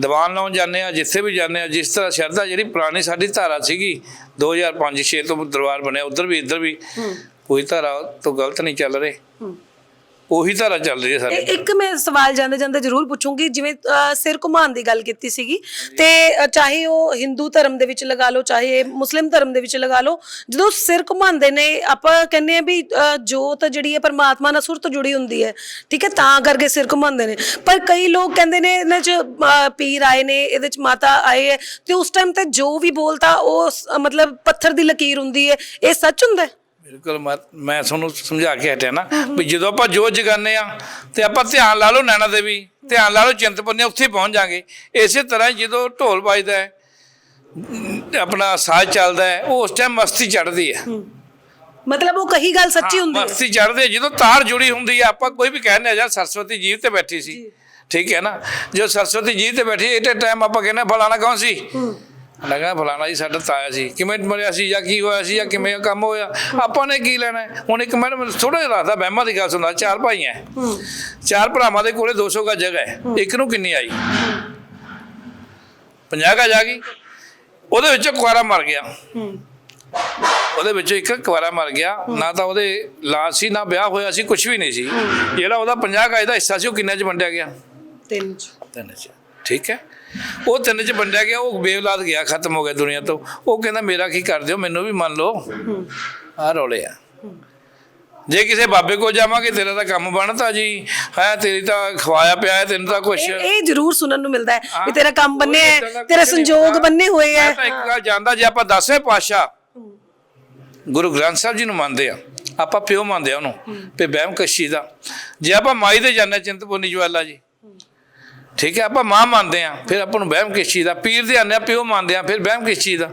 ਦੀਵਾਨ ਲਾਉਣ ਜਾਂਦੇ ਆ ਜਿੱਥੇ ਵੀ ਜਾਂਦੇ ਆ ਜਿਸ ਤਰ੍ਹਾਂ ਸ਼ਰਧਾ ਜਿਹੜੀ ਪੁਰਾਣੀ ਸਾਡੀ ਧਾਰਾ ਸੀਗੀ 2005-6 ਤੋਂ ਦਰਬਾਰ ਬਣਿਆ ਉਧਰ ਵੀ ਇੱਧਰ ਵੀ ਕੋਈ ਧਾਰਾ ਤੋਂ ਗਲਤ ਨਹੀਂ ਚੱਲ ਰਹੇ। ਉਹੀ ਧਾਰਾ ਚੱਲ ਰਹੀ ਹੈ ਸਾਡੇ ਇਹ- ਇੱਕ ਮੈਂ ਸਵਾਲ ਜਾਂਦੇ ਜਾਂਦੇ ਜ਼ਰੂਰ ਪੁੱਛੂੰਗੀ ਜਿਵੇਂ ਅ, ਸਿਰ ਘੁਮਾਉਣ ਦੀ ਗੱਲ ਕੀਤੀ ਸੀਗੀ ਤੇ ਅ, ਚਾਹੇ ਉਹ ਹਿੰਦੂ ਧਰਮ ਦੇ ਵਿੱਚ ਲਗਾ ਲਓ ਚਾਹੇ ਮੁਸਲਿਮ ਧਰਮ ਦੇ ਵਿੱਚ ਲਗਾ ਲਓ ਜਦੋਂ ਸਿਰ ਘੁਮਾਉਂਦੇ ਨੇ ਆਪਾਂ ਕਹਿੰਦੇ ਆ ਵੀ ਅ, ਜੋਤ ਜਿਹੜੀ ਹੈ ਪਰਮਾਤਮਾ ਨਾਲ ਸੁਰਤ ਜੁੜੀ ਹੁੰਦੀ ਹੈ ਠੀਕ ਹੈ ਤਾਂ ਕਰਕੇ ਸਿਰ ਘੁਮਾਉਂਦੇ ਨੇ। ਪਰ ਕਈ ਲੋਕ ਕਹਿੰਦੇ ਨੇ ਇਹਨਾਂ 'ਚ ਅ, ਪੀਰ ਆਏ ਨੇ ਇਹਦੇ 'ਚ ਮਾਤਾ ਆਏ ਹੈ ਤੇ ਉਸ ਟਾਈਮ ਤੇ ਜੋ ਵੀ ਬੋਲਤਾ ਉਹ ਸ- ਮਤਲਬ ਪੱਥਰ ਦੀ ਲਕੀਰ ਹੁੰਦੀ ਹੈ ਇਹ ਸੱਚ ਹੁੰਦਾ ਹੈ? ਬਿਲਕੁਲ ਮੈਂ- ਤੁਹਾਨੂੰ ਸਮਝਾ ਕੇ ਹਟਿਆ ਨਾ ਵੀ ਜਦੋਂ ਆਪਾਂ ਜੋਤ ਜਗਾਨੇ ਆ ਤੇ ਆਪਾਂ ਧਿਆਨ ਲਾ ਲਓ ਨੈਣਾ ਦੇਵੀ ਧਿਆਨ ਲਾ ਲਓ ਚਿੰਤਪੁਰਨੀ ਉੱਥੇ ਪਹੁੰਚ ਜਾਾਂਗੇ। ਇਸੇ ਤਰ੍ਹਾਂ ਜਦੋਂ ਢੋਲ ਵੱਜਦਾ ਹੈ ਆਪਣਾ ਸਾਜ਼ ਚੱਲਦਾ ਹੈ ਉਹ ਉਸ ਟਾਈਮ ਮਸਤੀ ਚੜ੍ਹਦੀ ਹੈ। ਮਤਲਬ ਉਹ ਕਹੀ ਗੱਲ ਸੱਚੀ ਹੁੰਦੀ ਹੈ। ਮਸਤੀ ਚੜ੍ਹਦੀ ਹੈ। ਜਦੋਂ ਤਾਰ ਜੁੜੀ ਹੁੰਦੀ ਹੈ ਆਪਾਂ ਕੋਈ ਵੀ ਕਹਿੰਦੇ ਆ ਜਾਂ ਸਰਸਵਤੀ ਜੀਵ ਤੇ ਬੈਠੀ ਸੀ। ਠੀਕ ਹੈ ਨਾ? ਜੋ ਸਰਸਵਤੀ ਜੀਵ ਤੇ ਬੈਠੀ ਇਹਦੇ ਟਾਈਮ ਆਪਾਂ ਕਹਿੰਦੇ ਫਲਾਣਾ ਕੌਣ ਸੀ? ਲਗਾ ਫਲਾਣਾ ਜੀ ਸਾਡਾ ਤਾਇਆ ਸੀ। ਕਿਵੇਂ ਮਰਿਆ ਸੀ ਜਾਂ ਕੀ ਹੋਇਆ ਸੀ ਜਾਂ ਕਿਵੇਂ ਕੰਮ ਹੋਇਆ? ਆਪਾਂ ਨੇ ਕੀ ਲੈਣਾ ਹੈ? ਹੁਣ ਇੱਕ ਮਿੰਟ ਥੋੜਾ ਜਿਹਾ ਦੱਸਦਾ ਬਹਿਮਾ ਦੀ ਗੱਲ ਸੁਣਦਾ ਚਾਰ ਭਾਈ ਐ ਚਾਰ ਭਰਾਵਾਂ ਦੇ ਕੋਲੇ 200 ਗਾ ਜਗ੍ਹਾ ਹੈ। ਇੱਕ ਨੂੰ ਕਿੰਨੀ ਆਈ? 50 ਗਾ ਜਾ ਗਈ ਉਹਦੇ ਵਿੱਚੋਂ ਕੁਆਰਾ ਮਰ ਗਿਆ। ਉਹਦੇ ਵਿੱਚੋਂ ਇੱਕ ਕੁਆਰਾ ਮਰ ਗਿਆ। ਨਾ ਤਾਂ ਉਹਦੇ ਲਾਸ਼ ਸੀ ਨਾ ਵਿਆਹ ਹੋਇਆ ਸੀ ਕੁਝ ਵੀ ਨਹੀਂ ਸੀ। ਜਿਹੜਾ ਉਹਦਾ 50 ਗਾਇ ਦਾ ਹਿੱਸਾ ਸੀ ਉਹ ਕਿੰਨੇ ਚ ਵੰਡਿਆ ਗਿਆ? ਤਿੰਨ ਚ। ਤਿੰਨ ਚ। ਠੀਕ ਹੈ। ਉਹ ਤਿੰਨ ਚ ਵੰਡਿਆ ਗਿਆ ਉਹ ਬੇਵਲਾਦ ਗਿਆ ਖਤਮ ਹੋ ਗਿਆ ਦੁਨੀਆ ਤੋਂ। ਉਹ ਕਹਿੰਦਾ ਮੇਰਾ ਕੀ ਕਰ ਦਿਓ? ਮੈਨੂੰ ਵੀ ਮੰਨ ਲਓ। ਆਹ ਰੌਲੇ ਆ। ਜੇ ਕਿਸੇ ਬਾਬੇ ਕੋਲ ਜਾਵਾਂਗੇ ਤੇਰਾ ਤਾਂ ਕੰਮ ਬਣਤਾ ਜੀ। ਹੈ ਤੇਰੀ ਤਾਂ ਖਵਾਇਆ ਪਿਆ ਹੈ ਤੈਨੂੰ ਤਾਂ ਕੁਛ ਇਹ ਜ਼ਰੂਰ ਸੁਣਨ ਨੂੰ ਮਿਲਦਾ ਹੈ ਵੀ। ਤੇਰਾ ਕੰਮ ਬੰਨੇ ਹੈ ਤੇਰੇ ਸੰਜੋਗ। ਬੰਨੇ ਹੋਏ ਹੈ। ਤਾਂ ਇੱਕ ਗੱਲ ਜਾਣਦਾ ਜੇ ਆਪਾਂ ਦਸਵੇਂ ਪਾਤਸ਼ਾਹ ਗੁਰੂ ਗ੍ਰੰਥ ਸਾਹਿਬ ਜੀ ਨੂੰ ਮੰਨਦੇ ਆ ਆਪਾਂ ਪਿਓ ਮੰਨਦੇ ਆ ਉਹਨੂੰ ਤੇ ਬਹਿਮ ਕਸ਼ੀ ਦਾ। ਜੇ ਆਪਾਂ ਮਾਈ ਦੇ ਜਾਂਦੇ ਹਾਂ ਚਿੰਤਪੁਰਨੀ ਜਵਾਲਾ ਜੀ ਠੀਕ ਹੈ ਆਪਾਂ ਮਾਂ ਮੰਨਦੇ ਆ ਫਿਰ ਆਪਾਂ ਨੂੰ ਬਹਿਮ ਕਿਸ ਚੀਜ਼ ਦਾ? ਪੀਰ ਦੇ ਆਨੇ ਆ ਪਿਓ ਮੰਨਦੇ ਆ ਫਿਰ ਬਹਿਮ ਕਿਸ ਚੀਜ਼ ਦਾ?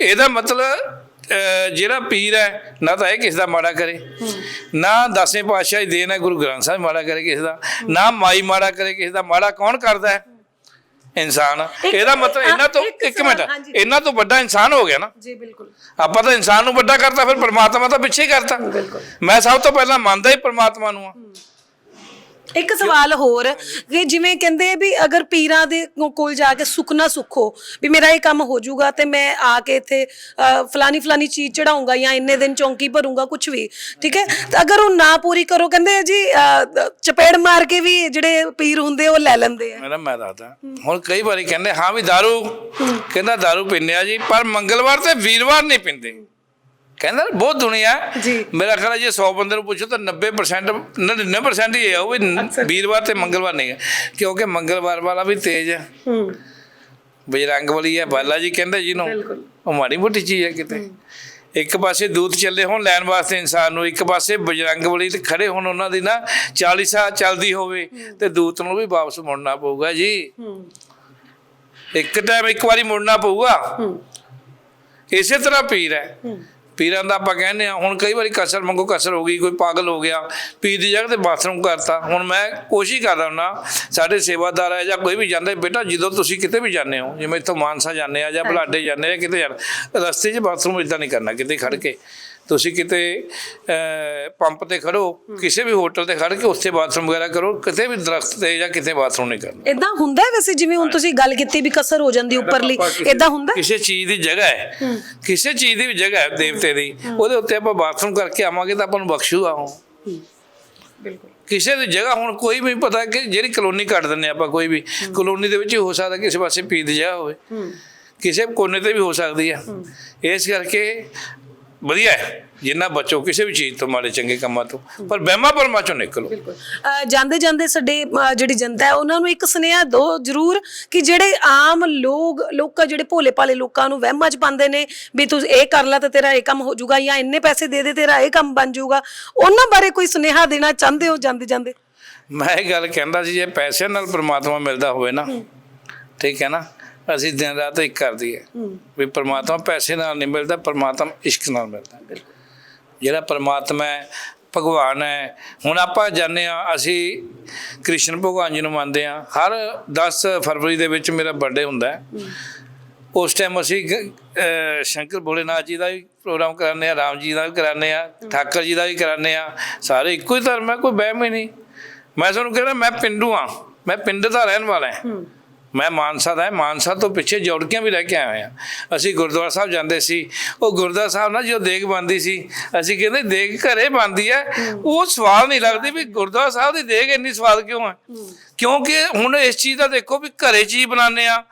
ਇਹਦਾ ਮਤਲਬ ਜਿਹੜਾ ਪੀਰ ਹੈ ਨਾ ਤਾਂ ਇਹ ਕਿਸੇ ਦਾ ਮਾੜਾ ਕਰੇ ਨਾ ਦਸਵੇਂ ਪਾਤਸ਼ਾਹ ਦੀ ਦੇਣ ਹੈ ਗੁਰੂ ਗ੍ਰੰਥ ਸਾਹਿਬ ਮਾੜਾ ਕਰੇ ਕਿਸੇ ਦਾ ਨਾ ਮਾਈ ਮਾੜਾ ਕਰੇ ਕਿਸੇ ਦਾ ਮਾੜਾ ਕੌਣ ਕਰਦਾ ਹੈ? ਇਨਸਾਨ। ਇਹਦਾ ਮਤਲਬ ਇਹਨਾਂ ਤੋਂ ਇੱਕ ਮਿੰਟ। ਇਹਨਾਂ ਤੋਂ ਵੱਡਾ ਇਨਸਾਨ ਹੋ ਗਿਆ ਨਾ। ਜੀ ਬਿਲਕੁਲ। ਆਪਾਂ ਤਾਂ ਇਨਸਾਨ ਨੂੰ ਵੱਡਾ ਕਰਤਾ ਫਿਰ ਪਰਮਾਤਮਾ ਤਾਂ ਪਿੱਛੇ ਹੀ ਕਰਤਾ। ਬਿਲਕੁਲ। ਮੈਂ ਸਭ ਤੋਂ ਪਹਿਲਾਂ ਮੰਨਦਾ ਹੀ ਪਰਮਾਤਮਾ ਨੂੰ ਆ। ਇੱਕ ਸਵਾਲ ਹੋਰ ਕਿ ਜਿਵੇਂ ਕਹਿੰਦੇ ਆ ਵੀ ਅਗਰ ਪੀਰਾਂ ਦੇ ਕੋ- ਕੋਲ ਜਾ ਕੇ ਸੁੱਖ ਨਾ ਸੁੱਖੋ ਵੀ ਮੇਰਾ ਇਹ ਕੰਮ ਹੋ ਜਾਊਗਾ ਤੇ ਮੈਂ ਆ ਕੇ ਇੱਥੇ ਅ, ਫਲਾਨੀ ਫਲਾਨੀ ਚੀਜ਼ ਚੜਾਉਂਗਾ ਜਾਂ ਇੰਨੇ ਦਿਨ ਚੌਂਕੀ ਭਰੂੰਗਾ ਕੁਝ ਵੀ ਠੀਕ ਹੈ ਤੇ ਅਗਰ ਉਹ ਨਾ ਪੂਰੀ ਕਰੋ ਕਹਿੰਦੇ ਆ ਜੀ ਅ, ਚਪੇੜ ਮਾਰ ਕੇ ਵੀ ਜਿਹੜੇ ਪੀਰ ਹੁੰਦੇ ਉਹ ਲੈ ਲੈਂਦੇ ਆ ਮੇਰਾ ਮੈਂ ਦੱਸਦਾ ਹੁਣ ਕਈ ਵਾਰੀ ਕਹਿੰਦੇ ਹਾਂ ਵੀ दारू ਕਹਿੰਦਾ दारू ਪੀਂਦੇ ਆ ਜੀ ਪਰ ਮੰਗਲਵਾਰ ਤੇ ਵੀਰਵਾਰ ਨਹੀਂ ਪੀਂਦੇ ਕਹਿੰਦਾ ਬਹੁਤ ਦੁਨੀਆ ਹੈ। ਜੀ। ਮੇਰਾ ਖਿਆਲ ਹੈ ਜੇ 100 ਬੰਦੇ ਨੂੰ ਪੁੱਛੋ ਤਾਂ 90% 99% ਹੀ ਆ ਉਹ ਵੀ ਵੀਰਵਾਰ ਤੇ ਮੰਗਲਵਾਰ ਨਹੀਂ ਹੈ। ਕਿਉਂਕਿ ਮੰਗਲਵਾਰ ਵਾਲਾ ਵੀ ਤੇਜ਼ ਹੈ। ਹੂੰ। ਬਜਰੰਗ ਬਲੀ ਹੈ ਬਾਲਾ ਜੀ ਕਹਿੰਦੇ ਜਿਹਨੂੰ। ਬਿਲਕੁਲ। ਉਹ ਮਾੜੀ ਮੋਟੀ ਚੀਜ਼ ਹੈ ਕਿਤੇ। ਇੱਕ ਪਾਸੇ ਦੂਤ ਚੱਲੇ ਹੋਣ ਲੈਣ ਵਾਸਤੇ ਇਨਸਾਨ ਨੂੰ ਇੱਕ ਪਾਸੇ ਬਜਰੰਗ ਬਲੀ ਤੇ ਖੜੇ ਹੋਣ ਉਹਨਾਂ ਦੀ ਨਾ 40 ਸਾਲ ਚੱਲਦੀ ਹੋਵੇ ਤੇ ਦੂਤ ਨੂੰ ਵੀ ਵਾਪਸ ਮੁੜਨਾ ਪਊਗਾ ਜੀ। ਹੂੰ। ਇੱਕ ਟਾਈਮ ਇੱਕ ਵਾਰੀ ਮੁੜਨਾ ਪਊਗਾ। ਹੂੰ। ਇਸੇ ਤਰ੍ਹਾਂ ਪੀਰ ਹੈ। ਹੂੰ। ਪੀਰਾਂ ਦਾ ਆਪਾਂ ਕਹਿੰਦੇ ਆ ਹੁਣ ਕਈ ਵਾਰੀ ਕਸਰ ਮੰਗੋ ਕਸਰ ਹੋ ਗਈ ਕੋਈ ਪਾਗਲ ਹੋ ਗਿਆ ਪੀਰ ਦੀ ਜਗ੍ਹਾ ਤੇ ਬਾਥਰੂਮ ਕਰਤਾ। ਹੁਣ ਮੈਂ ਕੋਸ਼ਿਸ਼ ਕਰਦਾ ਹੁੰਦਾ ਸਾਡੇ ਸੇਵਾਦਾਰ ਹੈ ਜਾਂ ਕੋਈ ਵੀ ਜਾਂਦਾ ਬੇਟਾ ਜਦੋਂ ਤੁਸੀਂ ਕਿਤੇ ਵੀ ਜਾਂਦੇ ਹੋ ਜਿਵੇਂ ਇੱਥੋਂ ਮਾਨਸਾ ਜਾਂਦੇ ਆ ਜਾਂ ਬਲਾਡੇ ਜਾਂਦੇ ਆ ਕਿਤੇ ਜਾਣਾ ਰਸਤੇ 'ਚ ਬਾਥਰੂਮ ਇਦਾਂ ਨਹੀਂ ਕਰਨਾ ਕਿਤੇ ਖੜ ਕੇ। ਤੁਸੀਂ ਕਿਤੇ ਪੰਪ ਤੇ ਖੜੋ ਕਿਸੇ ਵੀ ਹੋਟਲ ਤੇ ਖੜ ਕੇ ਉੱਥੇ ਬਾਥਰੂਮ ਵਗੈਰਾ ਕਰੋ ਕਿਤੇ ਵੀ ਦਰਖਤ ਤੇ ਜਾਂ ਕਿਤੇ ਬਾਥਰੂਮ ਨਹੀਂ ਕਰਨਾ। ਇਦਾਂ ਹੁੰਦਾ ਵੈਸੇ ਜਿਵੇਂ ਹੁਣ ਤੁਸੀਂ ਗੱਲ ਕੀਤੀ ਵੀ ਕਸਰ ਹੋ ਜਾਂਦੀ ਉੱਪਰਲੀ ਇਦਾਂ ਹੁੰਦਾ? ਕਿਸੇ ਚੀਜ਼ ਦੀ ਜਗ੍ਹਾ ਹੈ। ਕਿਸੇ ਚੀਜ਼ ਦੀ ਵੀ ਜਗ੍ਹਾ ਹੈ ਦੇਵਤੇ ਦੀ। ਉਹਦੇ ਉੱਤੇ ਆਪਾਂ ਬਾਥਰੂਮ ਕਰਕੇ ਆਵਾਂਗੇ ਤਾਂ ਆਪਾਂ ਨੂੰ ਬਖਸ਼ੂਗਾ ਉਹ। ਬਿਲਕੁਲ। ਕਿਸੇ ਦੀ ਜਗ੍ਹਾ ਹੁਣ ਕੋਈ ਵੀ ਪਤਾ ਕਿ ਜਿਹੜੀ ਕਲੋਨੀ ਕੱਢ ਦਿੰਨੇ ਆਪਾਂ ਕੋਈ ਵੀ। ਕਲੋਨੀ ਦੇ ਵਿੱਚ ਹੀ ਹੋ ਸਕਦਾ ਕਿਸੇ ਪਾਸੇ ਪੀ ਦੀ ਜਗ੍ਹਾ ਹੋਵੇ ਕਿਸੇ ਕੋਨੇ ਤੇ ਵੀ ਹੋ ਸਕਦੀ ਆ। ਇਸ ਕਰਕੇ ਵਧੀਆ ਹੈ। ਜਿੰਨਾ ਬਚੋ ਕਿਸੇ ਵੀ ਚੀਜ਼ ਤੋਂ ਮਾੜੇ ਚੰਗੇ ਕੰਮਾਂ ਤੋਂ। ਪਰ ਵਹਿਮਾਂ ਭਰਮਾਂ ਚੋਂ ਨਿਕਲੋ। ਜਾਂਦੇ ਜਾਂਦੇ ਸਾਡੇ ਜਿਹੜੀ ਜਨਤਾ ਹੈ ਉਹਨਾਂ ਨੂੰ ਇੱਕ ਸੁਨੇਹਾ ਦਿਓ ਜਰੂਰ ਕਿ ਜਿਹੜੇ ਆਮ ਲੋਕ ਲੋਕਾਂ ਜਿਹੜੇ ਭੋਲੇ ਭਾਲੇ ਲੋਕਾਂ ਨੂੰ ਵਹਿਮਾਂ 'ਚ ਪਾਉਂਦੇ ਨੇ ਵੀ ਤੂੰ ਇਹ ਕਰ ਲੈ ਤਾਂ ਤੇਰਾ ਇਹ ਕੰਮ ਹੋ ਜਾਊਗਾ ਜਾਂ ਇੰਨੇ ਪੈਸੇ ਦੇ ਦੇ ਤੇਰਾ ਇਹ ਕੰਮ ਬਣ ਜਾਊਗਾ। ਉਹਨਾਂ ਬਾਰੇ ਕੋਈ ਸੁਨੇਹਾ ਦੇਣਾ ਚਾਹੁੰਦੇ ਹੋ ਜਾਂਦੇ ਜਾਂਦੇ? ਮੈਂ ਇਹ ਗੱਲ ਕਹਿੰਦਾ ਸੀ ਜੇ ਪੈਸੇ ਨਾਲ ਪ੍ਰਮਾਤਮਾ ਮਿਲਦਾ ਹੋਵੇ ਨਾ ਠੀਕ ਹੈ ਨਾ ਅਸੀਂ ਦਿਨ ਰਾਤ ਇੱਕ ਕਰਦੀ ਹੈ। ਵੀ ਪ੍ਰਮਾਤਮਾ ਪੈਸੇ ਨਾਲ ਨਹੀਂ ਮਿਲਦਾ ਪ੍ਰਮਾਤਮਾ ਇਸ਼ਕ ਨਾਲ ਮਿਲਦਾ। ਜਿਹੜਾ ਪ੍ਰਮਾਤਮਾ ਹੈ ਭਗਵਾਨ ਹੈ ਹੁਣ ਆਪਾਂ ਜਾਣਦੇ ਆ ਅਸੀਂ ਕ੍ਰਿਸ਼ਨ ਭਗਵਾਨ ਜੀ ਨੂੰ ਮੰਨਦੇ ਆ ਹਰ 10 ਫਰਵਰੀ ਦੇ ਵਿੱਚ ਮੇਰਾ ਬਰਥਡੇ ਹੁੰਦਾ ਹੈ। ਉਸ ਟਾਈਮ ਅਸੀਂ ਸ਼ੰਕਰ ਭੋਲੇਨਾਥ ਜੀ ਦਾ ਵੀ ਪ੍ਰੋਗਰਾਮ ਕਰਾਉਂਦੇ ਆ ਰਾਮ ਜੀ ਦਾ ਵੀ ਕਰਾਉਂਦੇ ਆ ਠਾਕਰ ਜੀ ਦਾ ਵੀ ਕਰਾਉਂਦੇ ਆ ਸਾਰੇ ਇੱਕੋ ਹੀ ਧਰਮ ਹੈ ਕੋਈ ਵਹਿਮ ਹੀ ਨਹੀਂ। ਮੈਂ ਤੁਹਾਨੂੰ ਕਹਿੰਦਾ ਮੈਂ ਪਿੰਡੂ ਆ ਮੈਂ ਪਿੰਡ ਦਾ ਰਹਿਣ ਵਾਲਾ ਹਾਂ। ਮੈਂ ਮਾਨਸਾ ਦਾ ਮਾਨਸਾ ਤੋਂ ਪਿੱਛੇ ਜੌੜਕੀਆਂ ਵੀ ਰਹਿ ਕੇ ਆਏ ਆ ਅਸੀਂ ਗੁਰਦੁਆਰਾ ਸਾਹਿਬ ਜਾਂਦੇ ਸੀ। ਉਹ ਗੁਰਦੁਆਰਾ ਸਾਹਿਬ ਨਾਲ ਜੋ ਦੇਗ ਬੰਦੀ ਸੀ ਅਸੀਂ ਕਹਿੰਦੇ ਦੇਗ ਘਰੇ ਬੰਦੀ ਹੈ। ਉਹ ਸਵਾਲ ਨਹੀਂ ਲੱਗਦੀ ਵੀ ਗੁਰਦੁਆਰਾ ਸਾਹਿਬ ਦੀ ਦੇਗ ਇੰਨੀ ਸਵਾਦ ਕਿਉਂ ਹੈ? ਕਿਉਂਕਿ ਹੁਣ ਇਸ ਚੀਜ਼ ਦਾ ਦੇਖੋ ਵੀ ਘਰੇ ਚੀਜ਼ ਬਣਾਉਂਦੇ ਆ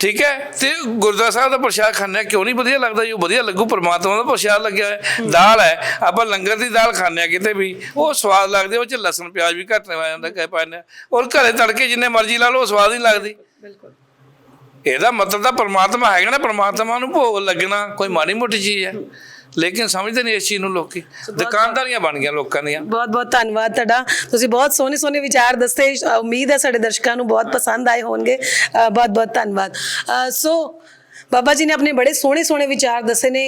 ਠੀਕ ਹੈ? ਤੇ ਗੁਰਦੁਆਰਾ ਸਾਹਿਬ ਦਾ ਪ੍ਰਸ਼ਾਦ ਹਾਂ। ਕਿਉਂ ਨਹੀਂ? ਵਧੀਆ ਲੱਗਦਾ ਜੀ। ਉਹ ਵਧੀਆ ਲੱਗੂ। ਪ੍ਰਮਾਤਮਾ ਦਾ ਪ੍ਰਸ਼ਾਦ ਲੱਗਿਆ ਹੈ। ਦਾਲ ਹੈ। ਆਪਾਂ ਲੰਗਰ ਦੀ ਦਾਲ ਖਾਂਦੇ ਆ ਕਿਤੇ ਵੀ। ਉਹ ਸਵਾਦ ਲੱਗਦੀ ਉਹ ਚ ਲਸਣ ਪਿਆਜ਼ ਵੀ ਘੱਟ ਪਾਇਆ ਜਾਂਦਾ ਕਹੇ ਆ ਔਰ ਘਰੇ ਤੜਕੇ ਜਿੰਨੇ ਮਰਜ਼ੀ ਲਾ ਲਓ ਸਵਾਦ ਨਹੀਂ ਲੱਗਦੀ। ਬਿਲਕੁਲ। ਇਹਦਾ ਮਤਲਬ ਤਾਂ ਪ੍ਰਮਾਤਮਾ ਹੈਗਾ ਨਾ। ਪ੍ਰਮਾਤਮਾ ਨੂੰ ਭੋਗ ਲੱਗਣਾ ਕੋਈ ਮਾੜੀ ਮੋਟੀ ਚੀਜ਼ ਹੈ। ਲੇਕਿਨ ਸਮਝਦੇ ਨਹੀਂ ਇਸ ਚੀਜ਼ ਨੂੰ ਲੋਕੀ। ਦੁਕਾਨਦਾਰੀਆਂ ਬਣ ਗਈਆਂ ਲੋਕਾਂ ਦੀਆਂ। ਬਹੁਤ ਬਹੁਤ ਧੰਨਵਾਦ ਤੁਹਾਡਾ। ਤੁਸੀਂ ਬਹੁਤ ਸੋਹਣੇ ਸੋਹਣੇ ਵਿਚਾਰ ਦੱਸੇ। ਉਮੀਦ ਹੈ ਸਾਡੇ ਦਰਸ਼ਕਾਂ ਨੂੰ ਬਹੁਤ ਪਸੰਦ ਆਏ ਹੋਣਗੇ। ਬਹੁਤ ਬਹੁਤ ਧੰਨਵਾਦ। ਸੋ ਬਾਬਾ ਜੀ ਨੇ ਆਪਣੇ ਬੜੇ ਸੋਹਣੇ ਸੋਹਣੇ ਵਿਚਾਰ ਦੱਸੇ ਨੇ।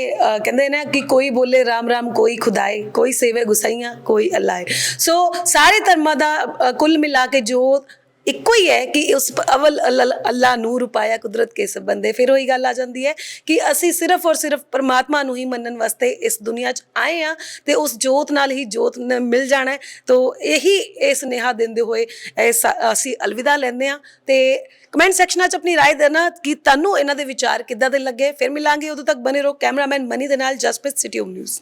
ਕਹਿੰਦੇ ਨੇ ਕਿ ਕੋਈ ਬੋਲੇ ਰਾਮ ਰਾਮ ਕੋਈ ਖੁਦਾਏ ਕੋਈ ਸੇਵੇ ਗੁਸਾਈਆਂ ਕੋਈ ਅੱਲਾਹ ਹੈ ਸੋ ਸਾਰੇ ਧਰਮਾਂ ਦਾ ਕੁੱਲ ਮਿਲਾ ਕੇ ਜੋ ਇੱਕੋ ਹੀ ਹੈ ਕਿ ਉਸ ਪ- ਅਵਲ ਅੱਲ- ਅੱਲਾ ਨੂਰ ਪਾਇਆ ਕੁਦਰਤ ਕੇ ਸਭ ਬੰਦੇ ਫਿਰ ਉਹੀ ਗੱਲ ਆ ਜਾਂਦੀ ਹੈ ਕਿ ਅਸੀਂ ਸਿਰਫ ਔਰ ਸਿਰਫ ਪਰਮਾਤਮਾ ਨੂੰ ਹੀ ਮੰਨਣ ਵਾਸਤੇ ਇਸ ਦੁਨੀਆ 'ਚ ਆਏ ਆ ਤੇ ਉਸ ਜੋਤ ਨਾਲ ਹੀ ਜੋਤ ਨ- ਮਿਲ ਜਾਣਾ ਹੈ ਤੋ ਇਹੀ ਇਹ ਸੁਨੇਹਾ ਦਿੰਦੇ ਹੋਏ ਇਹ ਸਾ- ਅਸੀਂ ਅਲਵਿਦਾ ਲੈਂਦੇ ਆ ਤੇ ਕਮੈਂਟ ਸੈਕਸ਼ਨਾਂ 'ਚ ਆਪਣੀ رائے ਦੇਣਾ ਕਿ ਤੁਹਾਨੂੰ ਇਹਨਾਂ ਦੇ ਵਿਚਾਰ ਕਿੱਦਾਂ ਦੇ ਲੱਗੇ ਫਿਰ ਮਿਲਾਂਗੇ ਉਦੋਂ ਤੱਕ ਬਨੇ ਰਹੋ ਕੈਮਰਾਮੈਨ ਮਨੀ ਦੇ ਨਾਲ ਜਸਪ੍ਰੀਤ ਸਿਟੀ ਹੋਮ ਨਿਊਜ਼